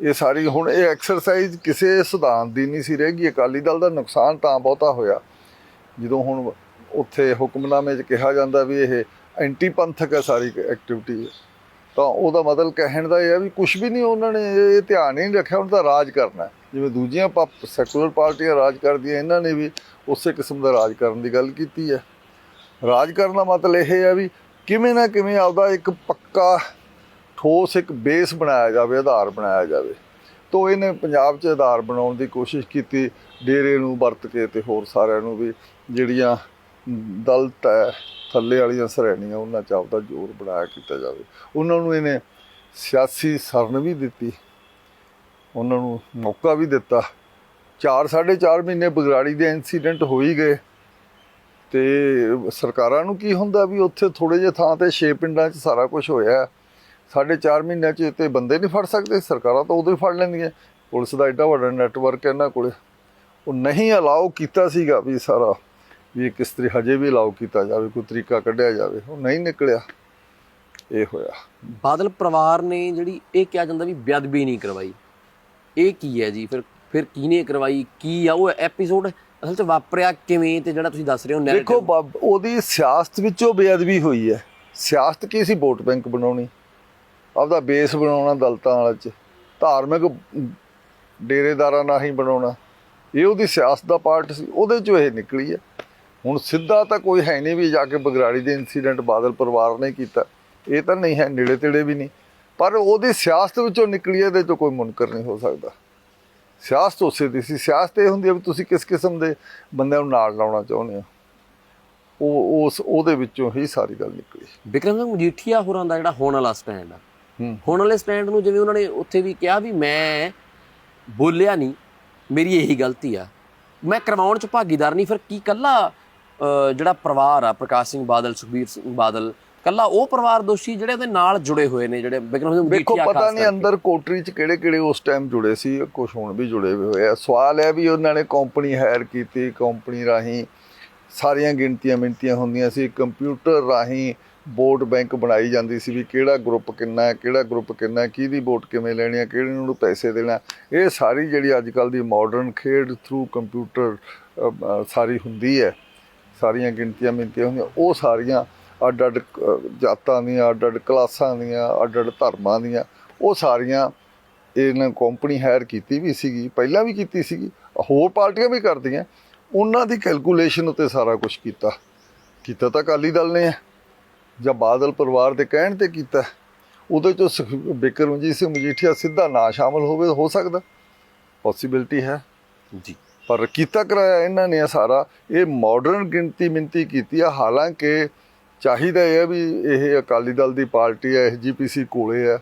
ਇਹ ਸਾਰੀ ਹੁਣ ਇਹ ਐਕਸਰਸਾਈਜ਼ ਕਿਸੇ ਸਿਧਾਂਤ ਦੀ ਨਹੀਂ ਸੀ ਰਹਿ ਗਈ। ਅਕਾਲੀ ਦਲ ਦਾ ਨੁਕਸਾਨ ਤਾਂ ਬਹੁਤਾ ਹੋਇਆ। ਜਦੋਂ ਹੁਣ ਉੱਥੇ ਹੁਕਮਨਾਮੇ 'ਚ ਕਿਹਾ ਜਾਂਦਾ ਵੀ ਇਹ ਐਂਟੀ ਪੰਥਕ ਹੈ ਸਾਰੀ ਐਕਟੀਵਿਟੀ ਤਾਂ ਉਹਦਾ ਮਤਲਬ ਕਹਿਣ ਦਾ ਇਹ ਹੈ ਵੀ ਕੁਝ ਵੀ ਨਹੀਂ, ਉਹਨਾਂ ਨੇ ਇਹ ਧਿਆਨ ਹੀ ਨਹੀਂ ਰੱਖਿਆ, ਉਹਨਾਂ ਦਾ ਰਾਜ ਕਰਨਾ ਹੈ। ਜਿਵੇਂ ਦੂਜੀਆਂ ਸੈਕੂਲਰ ਪਾਰਟੀਆਂ ਰਾਜ ਕਰਦੀਆਂ, ਇਹਨਾਂ ਨੇ ਵੀ ਉਸੇ ਕਿਸਮ ਦਾ ਰਾਜ ਕਰਨ ਦੀ ਗੱਲ ਕੀਤੀ ਹੈ। ਰਾਜ ਕਰਨ ਦਾ ਮਤਲਬ ਇਹ ਹੈ ਵੀ ਕਿਵੇਂ ਨਾ ਕਿਵੇਂ ਆਪਦਾ ਇੱਕ ਪੱਕਾ ਠੋਸ, ਇੱਕ ਬੇਸ ਬਣਾਇਆ ਜਾਵੇ, ਆਧਾਰ ਬਣਾਇਆ ਜਾਵੇ। ਤੋ ਇਹਨੇ ਪੰਜਾਬ 'ਚ ਆਧਾਰ ਬਣਾਉਣ ਦੀ ਕੋਸ਼ਿਸ਼ ਕੀਤੀ, ਡੇਰੇ ਨੂੰ ਵਰਤ ਕੇ ਤੇ ਹੋਰ ਸਾਰਿਆਂ ਨੂੰ ਵੀ, ਜਿਹੜੀਆਂ ਦਲਤ ਹੈ, ਥੱਲੇ ਵਾਲੀਆਂ ਸ਼੍ਰੇਣੀਆਂ ਉਹਨਾਂ 'ਚ ਆਪਦਾ ਜ਼ੋਰ ਬਣਾਇਆ ਕੀਤਾ ਜਾਵੇ। ਉਹਨਾਂ ਨੂੰ ਇਹਨੇ ਸਿਆਸੀ ਸਰਨ ਵੀ ਦਿੱਤੀ, ਉਹਨਾਂ ਨੂੰ ਮੌਕਾ ਵੀ ਦਿੱਤਾ। 4 4.5 ਮਹੀਨੇ ਬਗਰਾੜੀ ਦੇ ਇਨਸੀਡੈਂਟ ਹੋ ਹੀ ਗਏ। ਤੇ ਸਰਕਾਰਾਂ ਨੂੰ ਕੀ ਹੁੰਦਾ ਵੀ ਉੱਥੇ ਥੋੜੇ ਜਿਹੇ ਥਾਂ ਤੇ ਛੇ ਪਿੰਡਾਂ 'ਚ ਸਾਰਾ ਕੁਝ ਹੋਇਆ ਸਾਢੇ 4 ਮਹੀਨਿਆਂ 'ਚ ਤੇ ਬੰਦੇ ਨਹੀਂ ਫੜ ਸਕਦੇ, ਸਰਕਾਰਾਂ ਤਾਂ ਉਦੋਂ ਹੀ ਫੜ ਲੈਂਦੀਆਂ। ਪੁਲਿਸ ਦਾ ਐਡਾ ਵੱਡਾ ਨੈਟਵਰਕ ਹੈ ਇਹਨਾਂ ਕੋਲੇ। ਉਹ ਨਹੀਂ ਅਲਾਉ ਕੀਤਾ ਸੀਗਾ ਵੀ ਸਾਰਾ ਵੀ ਕਿਸ ਤਰੀ ਹਜੇ ਵੀ ਅਲਾਉ ਕੀਤਾ ਜਾਵੇ ਕੋਈ ਤਰੀਕਾ ਕੱਢਿਆ ਜਾਵੇ ਉਹ ਨਹੀਂ ਨਿਕਲਿਆ। ਇਹ ਹੋਇਆ। ਬਾਦਲ ਪਰਿਵਾਰ ਨੇ ਜਿਹੜੀ ਇਹ ਕਿਹਾ ਜਾਂਦਾ ਵੀ ਬੇਅਦਬੀ ਨਹੀਂ ਕਰਵਾਈ। ਇਹ ਕੀ ਹੈ ਜੀ? ਫਿਰ ਫਿਰ ਕਿਹਨੇ ਕਰਵਾਈ? ਕੀ ਆ ਉਹ ਐਪੀਸੋਡ ਅਸਲ 'ਚ ਵਾਪਰਿਆ ਕਿਵੇਂ ਤੇ ਜਿਹੜਾ ਤੁਸੀਂ ਦੱਸ ਰਹੇ ਹੋ ਦੇਖੋ narrative ਬਾਬ- ਉਹਦੀ ਸਿਆਸਤ ਵਿੱਚੋਂ ਬੇਅਦਬੀ ਹੋਈ ਹੈ। ਸਿਆਸਤ ਕੀ ਸੀ? ਵੋਟ ਬੈਂਕ ਬਣਾਉਣੀ। ਆਪਦਾ ਬੇਸ ਬਣਾਉਣਾ ਦਲਤਾਂ ਵਾਲਾ ਚ। ਧਾਰਮਿਕ ਡੇਰੇਦਾਰਾਂ ਨਾਲ ਹੀ ਬਣਾਉਣਾ। ਇਹ ਉਹਦੀ ਸਿਆਸਤ ਦਾ ਪਾਰਟ ਸੀ। ਉਹਦੇ ਚੋਂ ਇਹ ਨਿਕਲੀ ਹੈ। ਹੁਣ ਸਿੱਧਾ ਤਾਂ ਕੋਈ ਹੈ ਨਹੀਂ ਵੀ ਜਾ ਕੇ ਬਗਰਾੜੀ ਦੇ ਇਨਸੀਡੈਂਟ ਬਾਦਲ ਪਰਿਵਾਰ ਨੇ ਕੀਤਾ। ਇਹ ਤਾਂ ਨਹੀਂ ਹੈ ਨੇੜੇ ਤੇੜੇ ਵੀ ਨਹੀਂ। ਪਰ ਉਹਦੀ ਸਿਆਸਤ ਵਿੱਚੋਂ ਨਿਕਲੀ ਇਹਦੇ ਚੋਂ ਕੋਈ ਮੁਨਕਰ ਨਹੀਂ ਹੋ ਸਕਦਾ। ਸਿਆਸਤ ਉਸੇ ਦੀ ਸੀ। ਸਿਆਸਤ ਇਹ ਹੁੰਦੀ ਹੈ ਵੀ ਤੁਸੀਂ ਕਿਸ ਕਿਸਮ ਦੇ ਬੰਦਿਆਂ ਨੂੰ ਨਾਲ ਲਾਉਣਾ ਚਾਹੁੰਦੇ ਹੋ। ਉਹ ਉਸ ਉਹਦੇ ਵਿੱਚੋਂ ਹੀ ਸਾਰੀ ਗੱਲ ਨਿਕਲੀ। ਵਿਕਰਮ ਸਿੰਘ ਮਜੀਠੀਆ ਹੋਰਾਂ ਦਾ ਜਿਹੜਾ ਹੁਣ ਵਾਲਾ ਸਟੈਂਡ ਆ। ਹੁਣ ਵਾਲੇ ਸਟੈਂਡ ਨੂੰ ਜਿਵੇਂ ਉਹਨਾਂ ਨੇ ਉੱਥੇ ਵੀ ਕਿਹਾ ਵੀ ਮੈਂ ਬੋਲਿਆ ਨਹੀਂ ਮੇਰੀ ਇਹੀ ਗਲਤੀ ਆ। ਮੈਂ ਕਰਵਾਉਣ ਚ ਭਾਗੀਦਾਰ ਨਹੀਂ ਫਿਰ ਕੀ ਕੱਲਾ ਜਿਹੜਾ ਪਰਿਵਾਰ ਆ ਪ੍ਰਕਾਸ਼ ਸਿੰਘ ਬਾਦਲ ਸੁਖਬੀਰ ਸਿੰਘ ਬਾਦਲ ਕੱਲਾ ਉਹ ਪਰਿਵਾਰ ਦੋਸ਼ੀ ਜਿਹੜੇ ਉਹਦੇ ਨਾਲ ਜੁੜੇ ਹੋਏ ਨੇ ਜਿਹੜੇ ਵਿਕਰਮ ਸਿੰਘ ਮਜੀਠੀਆ ਪਤਾ ਨਹੀਂ। ਅੰਦਰ ਕੋਟਰੀ ਚ ਕਿਹੜੇ ਕਿਹੜੇ ਉਸ ਟਾਈਮ ਜੁੜੇ ਸੀ ਕੁਝ ਹੁਣ ਵੀ ਜੁੜੇ ਹੋਏ ਆ। ਸਵਾਲ ਹੈ ਵੀ ਉਹਨਾਂ ਨੇ ਕੰਪਨੀ ਹਾਇਰ ਕੀਤੀ ਕੰਪਨੀ ਰਾਹੀਂ ਸਾਰੀਆਂ ਗਿਣਤੀਆਂ ਮਿੰਤੀਆਂ ਹੁੰਦੀਆਂ ਸੀ ਕੰਪਿਊਟਰ ਰਾਹੀਂ ਵੋਟ ਬੈਂਕ ਬਣਾਈ ਜਾਂਦੀ ਸੀ ਵੀ ਕਿਹੜਾ ਗਰੁੱਪ ਕਿੰਨਾ ਹੈ ਕਿਹੜਾ ਗਰੁੱਪ ਕਿੰਨਾ ਹੈ ਕਿਹਦੀ ਵੋਟ ਕਿਵੇਂ ਲੈਣੀ ਹੈ ਕਿਹੜੇ ਨੂੰ ਪੈਸੇ ਦੇਣਾ ਇਹ ਸਾਰੀ ਜਿਹੜੀ ਅੱਜ ਕੱਲ ਦੀ ਮਾਡਰਨ ਖੇਡ ਥਰੂ ਕੰਪਿਊਟਰ ਸਾਰੀ ਹੁੰਦੀ ਹੈ। ਸਾਰੀਆਂ ਗਿਣਤੀਆਂ ਮਿੰਤੀਆਂ ਹੁੰਦੀਆਂ ਉਹ ਸਾਰੀਆਂ ਅੱਡ ਅੱਡ ਜਾਤਾਂ ਦੀਆਂ, ਅੱਡ ਅੱਡ ਕਲਾਸਾਂ ਦੀਆਂ, ਅੱਡ ਅੱਡ ਧਰਮਾਂ ਦੀਆਂ, ਉਹ ਸਾਰੀਆਂ ਇਹਨਾਂ ਕੰਪਨੀ ਹਾਇਰ ਕੀਤੀ ਵੀ ਸੀਗੀ, ਪਹਿਲਾਂ ਵੀ ਕੀਤੀ ਸੀਗੀ, ਹੋਰ ਪਾਰਟੀਆਂ ਵੀ ਕਰਦੀਆਂ। ਉਹਨਾਂ ਦੀ ਕੈਲਕੂਲੇਸ਼ਨ ਉੱਤੇ ਸਾਰਾ ਕੁਝ ਕੀਤਾ। ਕੀਤਾ ਤਾਂ ਅਕਾਲੀ ਦਲ ਨੇ ਜਾਂ ਬਾਦਲ ਪਰਿਵਾਰ ਦੇ ਕਹਿਣ ਤੇ ਕੀਤਾ। ਉਹਦੇ ਚੋਂ ਸੁਖ- ਬਿਕਰਮਜੀਤ ਸਿੰਘ ਮਜੀਠੀਆ ਸਿੱਧਾ ਨਾ ਸ਼ਾਮਲ ਹੋਵੇ, ਹੋ ਸਕਦਾ। ਪੋਸਿਬਿਲਿਟੀ ਹੈ। ਜੀ। ਪਰ ਕੀਤਾ ਕਰਾਇਆ ਇਹਨਾਂ ਨੇ ਇਹ ਸਾਰਾ। ਇਹ ਮਾਡਰਨ ਗਿਣਤੀ ਮਿੰਤੀ ਕੀਤੀ ਆ। ਹਾਲਾਂਕਿ ਚਾਹੀਦਾ ਇਹ ਹੈ ਵੀ ਇਹ ਅਕਾਲੀ ਦਲ ਦੀ ਪਾਰਟੀ ਹੈ ਐਸਜੀਪੀਸੀ ਕੋਲੇ ਹੈ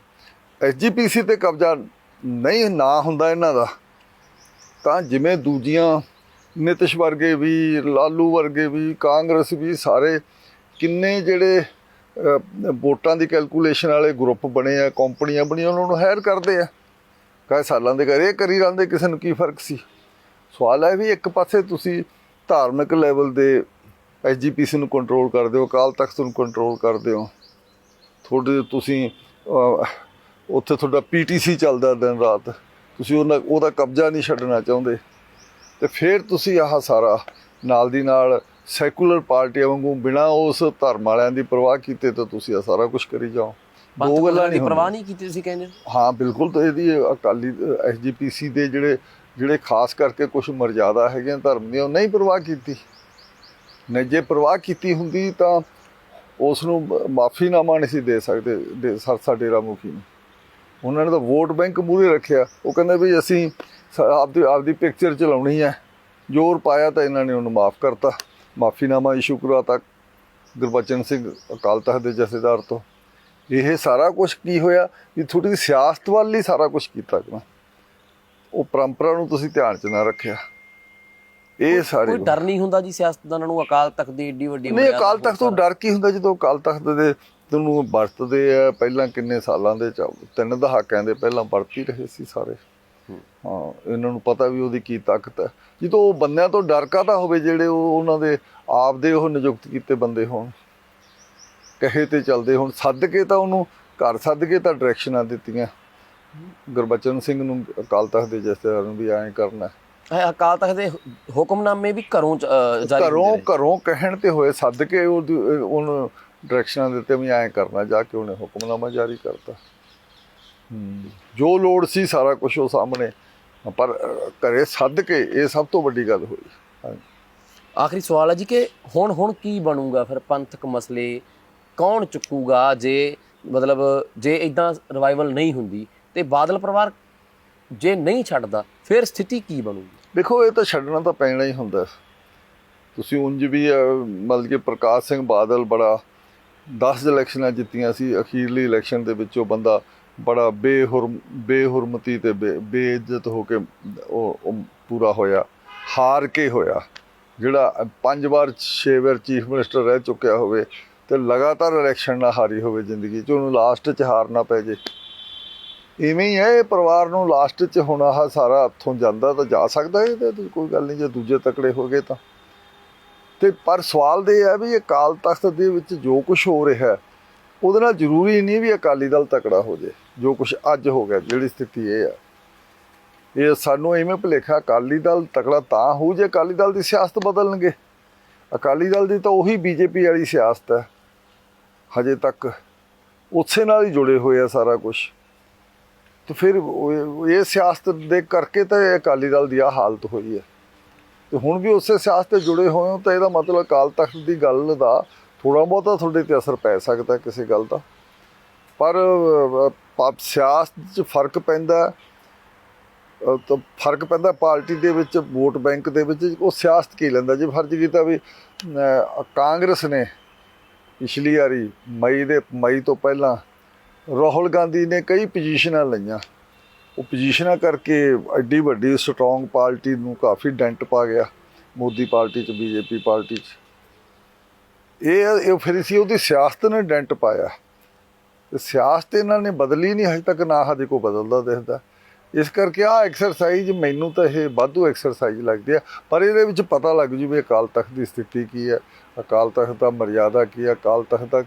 ਐਸਜੀਪੀਸੀ ਤੇ ਕਬਜ਼ਾ ਨਹੀਂ, ਨਾ ਹੁੰਦਾ ਇਹਨਾਂ ਦਾ। ਤਾਂ ਜਿਵੇਂ ਦੂਜੀਆਂ, ਨਿਤਿਸ਼ ਵਰਗੇ ਵੀ, ਲਾਲੂ ਵਰਗੇ ਵੀ, ਕਾਂਗਰਸ ਵੀ, ਸਾਰੇ ਕਿੰਨੇ ਜਿਹੜੇ ਵੋਟਾਂ ਦੀ ਕੈਲਕੂਲੇਸ਼ਨ ਵਾਲੇ ਗਰੁੱਪ ਬਣੇ ਆ, ਕੰਪਨੀਆਂ ਬਣੀਆਂ, ਉਹਨਾਂ ਨੂੰ ਹਾਇਰ ਕਰਦੇ ਆ। ਕਈ ਸਾਲਾਂ ਦੇ ਕਰੇ ਕਰੀ ਜਾਂਦੇ ਕਿਸੇ ਨੂੰ ਕੀ ਫ਼ਰਕ ਸੀ? ਸਵਾਲ ਹੈ ਵੀ ਇੱਕ ਪਾਸੇ ਤੁਸੀਂ ਧਾਰਮਿਕ ਲੈਵਲ ਦੇ ਐਸਜੀਪੀਸੀ ਨੂੰ ਕੰਟਰੋਲ ਕਰਦੇ ਹੋ ਅਕਾਲ ਤਖਤ ਨੂੰ ਕੰਟਰੋਲ ਕਰਦੇ ਹੋ। ਤੁਹਾਡੇ ਤੁਸੀਂ ਉੱਥੇ ਤੁਹਾਡਾ ਪੀਟੀਸੀ ਚੱਲਦਾ ਦਿਨ ਰਾਤ। ਤੁਸੀਂ ਉਹਨਾਂ ਉਹਦਾ ਕਬਜ਼ਾ ਨਹੀਂ ਛੱਡਣਾ ਚਾਹੁੰਦੇ। ਤੇ ਫਿਰ ਤੁਸੀਂ ਆਹ ਸਾਰਾ ਨਾਲ ਦੀ ਨਾਲ ਸੈਕੂਲਰ ਪਾਰਟੀਆਂ ਵਾਂਗੂ ਬਿਨਾ ਉਸ ਧਰਮ ਵਾਲਿਆਂ ਦੀ ਪਰਵਾਹ ਕੀਤੇ ਤਾਂ ਤੁਸੀਂ ਆ ਸਾਰਾ ਕੁਝ ਕਰੀ ਜਾਓ। ਦੋ ਗੱਲਾਂ ਨਹੀਂ ਪਰਵਾਹ ਨਹੀਂ ਕੀਤੀ ਤੁਸੀਂ ਕਹਿੰਦੇ? ਹਾਂ? ਬਿਲਕੁਲ ਤਾਂ ਇਹਦੀ ਅਕਾਲੀ ਐਸਜੀਪੀਸੀ ਦੇ ਜਿਹੜੇ ਜਿਹੜੇ ਖਾਸ ਕਰਕੇ ਕੁਝ ਮਰਜ਼ਾਦਾ ਹੈਗੀਆਂ ਧਰਮ ਦੀਆਂ, ਉਹ ਨਹੀਂ ਪਰਵਾਹ ਕੀਤੀ। ਨੇ ਜੇ ਪਰਵਾਹ ਕੀਤੀ ਹੁੰਦੀ ਤਾਂ ਉਸ ਨੂੰ ਮਾਫੀਨਾਮਾ ਨਹੀਂ ਸੀ ਦੇ ਸਕਦੇ, ਦੇ- ਸਰਸਾ ਡੇਰਾ ਮੁਖੀ ਨੂੰ। ਉਹਨਾਂ ਨੇ ਤਾਂ ਵੋਟ ਬੈਂਕ ਮੂਹਰੇ ਰੱਖਿਆ। ਉਹ ਕਹਿੰਦੇ ਵੀ ਅਸੀਂ ਸ- ਆਪਦੀ ਆਪਦੀ ਪਿਕਚਰ ਚਲਾਉਣੀ ਹੈ। ਜ਼ੋਰ ਪਾਇਆ ਤਾਂ ਇਹਨਾਂ ਨੇ ਉਹਨੂੰ ਮਾਫ ਕਰਤਾ। ਮਾਫੀਨਾਮਾ ਇਸ਼ੂ ਕਰਵਾਤਾ ਗੁਰਬਚਨ ਸਿੰਘ ਅਕਾਲ ਤਖਤ ਦੇ ਜਥੇਦਾਰ ਤੋਂ। ਇਹ ਸਾਰਾ ਕੁਝ ਕੀ ਹੋਇਆ? ਵੀ ਥੋੜੀ ਸਿਆਸਤ ਵੱਲ ਹੀ ਸਾਰਾ ਕੁਝ ਕੀਤਾ ਗਿਆ। ਉਹ ਪਰੰਪਰਾ ਨੂੰ ਤੁਸੀਂ ਧਿਆਨ 'ਚ ਨਾ ਰੱਖਿਆ। ਇਹ ਸਾਰੇ ਕੋਈ ਡਰ ਨਹੀਂ ਹੁੰਦਾ ਜੀ ਸਿਆਸਤਦਾਨਾਂ ਨੂੰ ਅਕਾਲ ਤਖਤ ਦੀ ਏਡੀ ਵੱਡੀ ਨਹੀਂ ਅਕਾਲ ਤਖਤ ਤੋਂ ਡਰ ਕੀ ਹੁੰਦਾ ਜਦੋਂ ਅਕਾਲ ਤਖਤ ਦੇ ਤੁਹਾਨੂੰ ਵਰਤਦੇ ਆ ਪਹਿਲਾਂ ਕਿੰਨੇ ਸਾਲਾਂ ਦੇ ਤਿੰਨ ਦਹਾਕਿਆਂ ਦੇ ਪਹਿਲਾਂ ਵਰਤ ਰਹੇ ਸੀ ਸਾਰੇ। ਹਾਂ। ਇਹਨਾਂ ਨੂੰ ਪਤਾ ਵੀ ਉਹਦੀ ਕੀ ਤਾਕਤ ਹੈ। ਜਦੋਂ ਉਹ ਬੰਦਿਆਂ ਤੋਂ ਡਰ ਕਾਹਦਾ ਹੋਵੇ ਜਿਹੜੇ ਉਹ ਉਹਨਾਂ ਦੇ ਆਪ ਦੇ ਉਹ ਨਿਯੁਕਤ ਕੀਤੇ ਬੰਦੇ ਹੋਣ। ਕਹੇ ਤੇ ਚੱਲਦੇ ਹੁਣ। ਸੱਦ ਕੇ ਤਾਂ ਉਹਨੂੰ ਘਰ ਸੱਦ ਕੇ ਤਾਂ ਡਾਇਰੈਕਸ਼ਨਾਂ ਦਿੱਤੀਆਂ। ਗੁਰਬਚਨ ਸਿੰਘ ਨੂੰ ਅਕਾਲ ਤਖਤ ਦੇ ਜਥੇਦਾਰ ਨੂੰ ਵੀ ਐਂ ਕਰਨਾ ਅਕਾਲ ਤਖਤ ਦੇ ਹੁਕਮਨਾਮੇ ਵੀ ਘਰੋਂ ਜਾਰੀ ਘਰੋਂ। ਘਰੋਂ ਕਹਿਣ ਤੇ ਹੋਏ ਸੱਦ ਕੇ ਉਹ ਉਹਨੂੰ ਡਾਇਰੈਕਸ਼ਨਾਂ ਦਿੱਤੇ ਵੀ ਐਂ ਕਰਨਾ ਜਾ ਕੇ ਉਹਨੇ ਹੁਕਮਨਾਮਾ ਜਾਰੀ ਕਰਤਾ। ਜੋ ਲੋੜ ਸੀ ਸਾਰਾ ਕੁਝ ਉਹ ਸਾਹਮਣੇ ਪਰ ਘਰੇ ਸੱਦ ਕੇ ਇਹ ਸਭ ਤੋਂ ਵੱਡੀ ਗੱਲ ਹੋਈ। ਆਖਰੀ ਸਵਾਲ ਹੈ ਜੀ ਕਿ ਹੁਣ ਹੁਣ ਕੀ ਬਣੂਗਾ ਫਿਰ ਪੰਥਕ ਮਸਲੇ? ਕੌਣ ਚੁੱਕੂਗਾ ਜੇ ਮਤਲਬ ਜੇ ਇਦਾਂ ਰਿਵਾਈਵਲ ਨਹੀਂ ਹੁੰਦੀ? ਤੇ ਬਾਦਲ ਪਰਿਵਾਰ ਜੇ ਨਹੀਂ ਛੱਡਦਾ, ਫਿਰ ਸਥਿਤੀ ਕੀ ਬਣੂਗੀ? ਦੇਖੋ, ਇਹ ਤਾਂ ਛੱਡਣਾ ਤਾਂ ਪੈਣਾ ਹੀ ਹੁੰਦਾ। ਤੁਸੀਂ ਉਂਝ ਵੀ ਮਤਲਬ ਕਿ ਪ੍ਰਕਾਸ਼ ਸਿੰਘ ਬਾਦਲ ਬੜਾ 10 ਇਲੈਕਸ਼ਨਾਂ ਜਿੱਤੀਆਂ ਸੀ, ਅਖੀਰਲੀ ਇਲੈਕਸ਼ਨ ਦੇ ਵਿੱਚ ਉਹ ਬੰਦਾ ਬੜਾ ਬੇਹੁਰਮ, ਬੇਹੁਰਮਤੀ ਤੇ ਬੇ- ਬੇਇੱਜ਼ਤ ਹੋ ਕੇ ਉਹ ਪੂਰਾ ਹੋਇਆ, ਹਾਰ ਕੇ ਹੋਇਆ। ਜਿਹੜਾ ਪੰਜ ਵਾਰ ਛੇ ਵਾਰ ਚੀਫ ਮਿਨਿਸਟਰ ਰਹਿ ਚੁੱਕਿਆ ਹੋਵੇ ਤੇ ਲਗਾਤਾਰ ਇਲੈਕਸ਼ਨ ਨਾ ਹਾਰੀ ਹੋਵੇ ਜ਼ਿੰਦਗੀ 'ਚ, ਉਹਨੂੰ ਲਾਸਟ 'ਚ ਹਾਰਨਾ ਪੈ ਜੇ। ਇਵੇਂ ਹੀ ਹੈ, ਇਹ ਪਰਿਵਾਰ ਨੂੰ ਲਾਸਟ 'ਚ ਹੁਣ ਆਹ ਸਾਰਾ ਹੱਥੋਂ ਜਾਂਦਾ ਤਾਂ ਜਾ ਸਕਦਾ ਇਹ ਤੇ ਕੋਈ ਗੱਲ ਨਹੀਂ, ਜੇ ਦੂਜੇ ਤਕੜੇ ਹੋ ਗਏ ਤਾਂ। ਤੇ ਪਰ ਸਵਾਲ ਤੇ ਇਹ ਹੈ ਵੀ ਇਹ ਕਾਲ ਤਖਤ ਦੇ ਵਿੱਚ ਜੋ ਕੁਝ ਹੋ ਰਿਹਾ ਹੈ, ਉਹਦੇ ਨਾਲ ਜ਼ਰੂਰੀ ਨਹੀਂ ਵੀ ਅਕਾਲੀ ਦਲ ਤਕੜਾ ਹੋ ਜੇ ਜੋ ਕੁਝ ਅੱਜ ਹੋ ਗਿਆ, ਜਿਹੜੀ ਸਥਿਤੀ ਇਹ ਹੈ। ਇਹ ਸਾਨੂੰ ਇਵੇਂ ਭੁਲੇਖਾ, ਅਕਾਲੀ ਦਲ ਤਕੜਾ ਤਾਂ ਹੋਊ ਜੇ ਅਕਾਲੀ ਦਲ ਦੀ ਸਿਆਸਤ ਬਦਲਣਗੇ। ਅਕਾਲੀ ਦਲ ਦੀ ਤਾਂ ਉਹੀ ਬੀਜੇਪੀ ਵਾਲੀ ਸਿਆਸਤ ਹੈ, ਹਜੇ ਤੱਕ। ਉਸੇ ਨਾਲ ਹੀ ਜੁੜੇ ਹੋਏ ਆ ਸਾਰਾ ਕੁਝ ਤੇ ਫਿਰ ਇਹ ਸਿਆਸਤ ਦੇ ਕਰਕੇ ਤਾਂ ਇਹ ਅਕਾਲੀ ਦਲ ਦੀ ਆ ਹਾਲਤ ਹੋਈ ਹੈ। ਤੇ ਹੁਣ ਵੀ ਉਸੇ ਸਿਆਸਤ ਤੇ ਜੁੜੇ ਹੋਏ ਹੋ ਤਾਂ ਇਹਦਾ ਮਤਲਬ ਅਕਾਲ ਤਖਤ ਦੀ ਗੱਲ ਦਾ ਥੋੜਾ ਬਹੁਤਾ ਤੁਹਾਡੇ ਤੇ ਅਸਰ ਪੈ ਸਕਦਾ ਕਿਸੇ ਗੱਲ ਦਾ। ਪਰ ਸਿਆਸਤ 'ਚ ਫ਼ਰਕ ਪੈਂਦਾ ਤਾਂ ਫ਼ਰਕ ਪੈਂਦਾ ਪਾਰਟੀ ਦੇ ਵਿੱਚ, ਵੋਟ ਬੈਂਕ ਦੇ ਵਿੱਚ, ਉਹ ਸਿਆਸਤ ਕੀ ਲੈਂਦਾ? ਜੇ ਫਰਜ਼ ਕੀਤਾ ਵੀ ਕਾਂਗਰਸ ਨੇ ਪਿਛਲੀ ਵਾਰੀ ਮਈ ਦੇ, ਮਈ ਤੋਂ ਪਹਿਲਾਂ ਰਾਹੁਲ ਗਾਂਧੀ ਨੇ ਕਈ ਪੋਜੀਸ਼ਨਾਂ ਲਈਆਂ। ਉਹ ਪੋਜੀਸ਼ਨਾਂ ਕਰਕੇ ਐਡੀ ਵੱਡੀ ਸਟਰੋਂਗ ਪਾਰਟੀ ਨੂੰ ਕਾਫੀ ਡੈਂਟ ਪਾ ਗਿਆ, ਮੋਦੀ ਪਾਰਟੀ ਚ, ਬੀਜੇਪੀ ਪਾਰਟੀ ਚ। ਇਹ ਇਹ ਫਿਰ ਸੀ ਉਹਦੀ ਸਿਆਸਤ ਨੇ ਡੈਂਟ ਪਾਇਆ। ਤੇ ਸਿਆਸਤ ਇਹਨਾਂ ਨੇ ਬਦਲੀ ਨਹੀਂ, ਹਜੇ ਤੱਕ ਨਾ ਹਜੇ ਕੋ ਬਦਲਦਾ ਦਿਖਦਾ ਇਸ ਕਰਕੇ ਆ ਐਕਸਰਸਾਈਜ਼ ਮੈਨੂੰ ਤਾਂ ਇਹ ਵਾਧੂ ਐਕਸਰਸਾਈਜ਼ ਲੱਗਦੀ ਆ, ਪਰ ਇਹਦੇ ਵਿੱਚ ਪਤਾ ਲੱਗ ਜੂ ਵੀ ਅਕਾਲ ਤਖਤ ਦੀ ਸਥਿਤੀ ਕੀ ਹੈ ਅਕਾਲ ਤਖਤ ਦਾ ਮਰਿਆਦਾ ਕੀ ਹੈ ਅਕਾਲ ਤਖਤ ਦਾ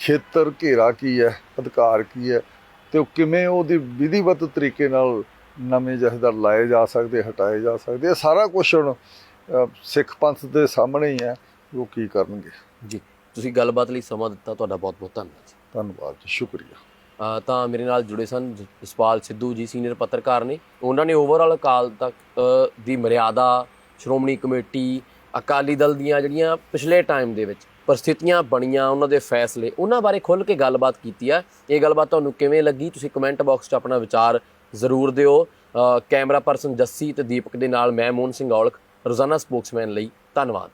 ਖੇਤਰ ਘੇਰਾ ਕੀ ਹੈ ਅਧਿਕਾਰ ਕੀ ਹੈ ਤੇ ਉਹ ਕਿਵੇਂ ਉਹਦੀ ਵਿਧੀਵਤ ਤਰੀਕੇ ਨਾਲ ਨਵੇਂ ਜਥੇਦਾਰ ਲਾਏ ਜਾ ਸਕਦੇ ਹਟਾਏ ਜਾ ਸਕਦੇ ਇਹ ਸਾਰਾ ਕੁਝ ਹੁਣ ਸਿੱਖ ਪੰਥ ਦੇ ਸਾਹਮਣੇ ਹੀ ਹੈ ਉਹ ਕੀ ਕਰਨਗੇ। ਜੀ ਤੁਸੀਂ ਗੱਲਬਾਤ ਲਈ ਸਮਾਂ ਦਿੱਤਾ ਤੁਹਾਡਾ ਬਹੁਤ ਬਹੁਤ ਧੰਨਵਾਦ ਜੀ। ਧੰਨਵਾਦ ਜੀ ਸ਼ੁਕਰੀਆ। ਤਾਂ ਮੇਰੇ ਨਾਲ ਜੁੜੇ ਸਨ ਜਸਪਾਲ ਸਿੱਧੂ ਜੀ ਸੀਨੀਅਰ ਪੱਤਰਕਾਰ ਨੇ। ਉਹਨਾਂ ਨੇ ਓਵਰਆਲ ਅਕਾਲ ਤੱਕ ਦੀ ਮਰਿਆਦਾ ਸ਼੍ਰੋਮਣੀ ਕਮੇਟੀ ਅਕਾਲੀ ਦਲ ਦੀਆਂ ਜਿਹੜੀਆਂ ਪਿਛਲੇ ਟਾਈਮ ਦੇ ਵਿੱਚ ਪਰਿਸਥਿਤੀਆਂ ਬਣੀਆਂ ਉਹਨਾਂ ਦੇ ਫੈਸਲੇ, ਉਹਨਾਂ ਬਾਰੇ ਖੁੱਲ੍ਹ ਕੇ ਗੱਲਬਾਤ ਕੀਤੀ ਆ। ਇਹ ਗੱਲਬਾਤ ਤੁਹਾਨੂੰ ਕਿਵੇਂ ਲੱਗੀ? ਤੁਸੀਂ ਕਮੈਂਟ ਬਾਕਸ 'ਚ ਆਪਣਾ ਵਿਚਾਰ ਜ਼ਰੂਰ ਦਿਓ। ਕੈਮਰਾ ਪਰਸਨ ਜੱਸੀ ਤੇ ਦੀਪਕ ਦੇ ਨਾਲ ਮੈਂ ਮੋਹਨ ਸਿੰਘ ਔਲਖ, ਰੋਜ਼ਾਨਾ ਸਪੋਕਸਮੈਨ ਲਈ ਧੰਨਵਾਦ।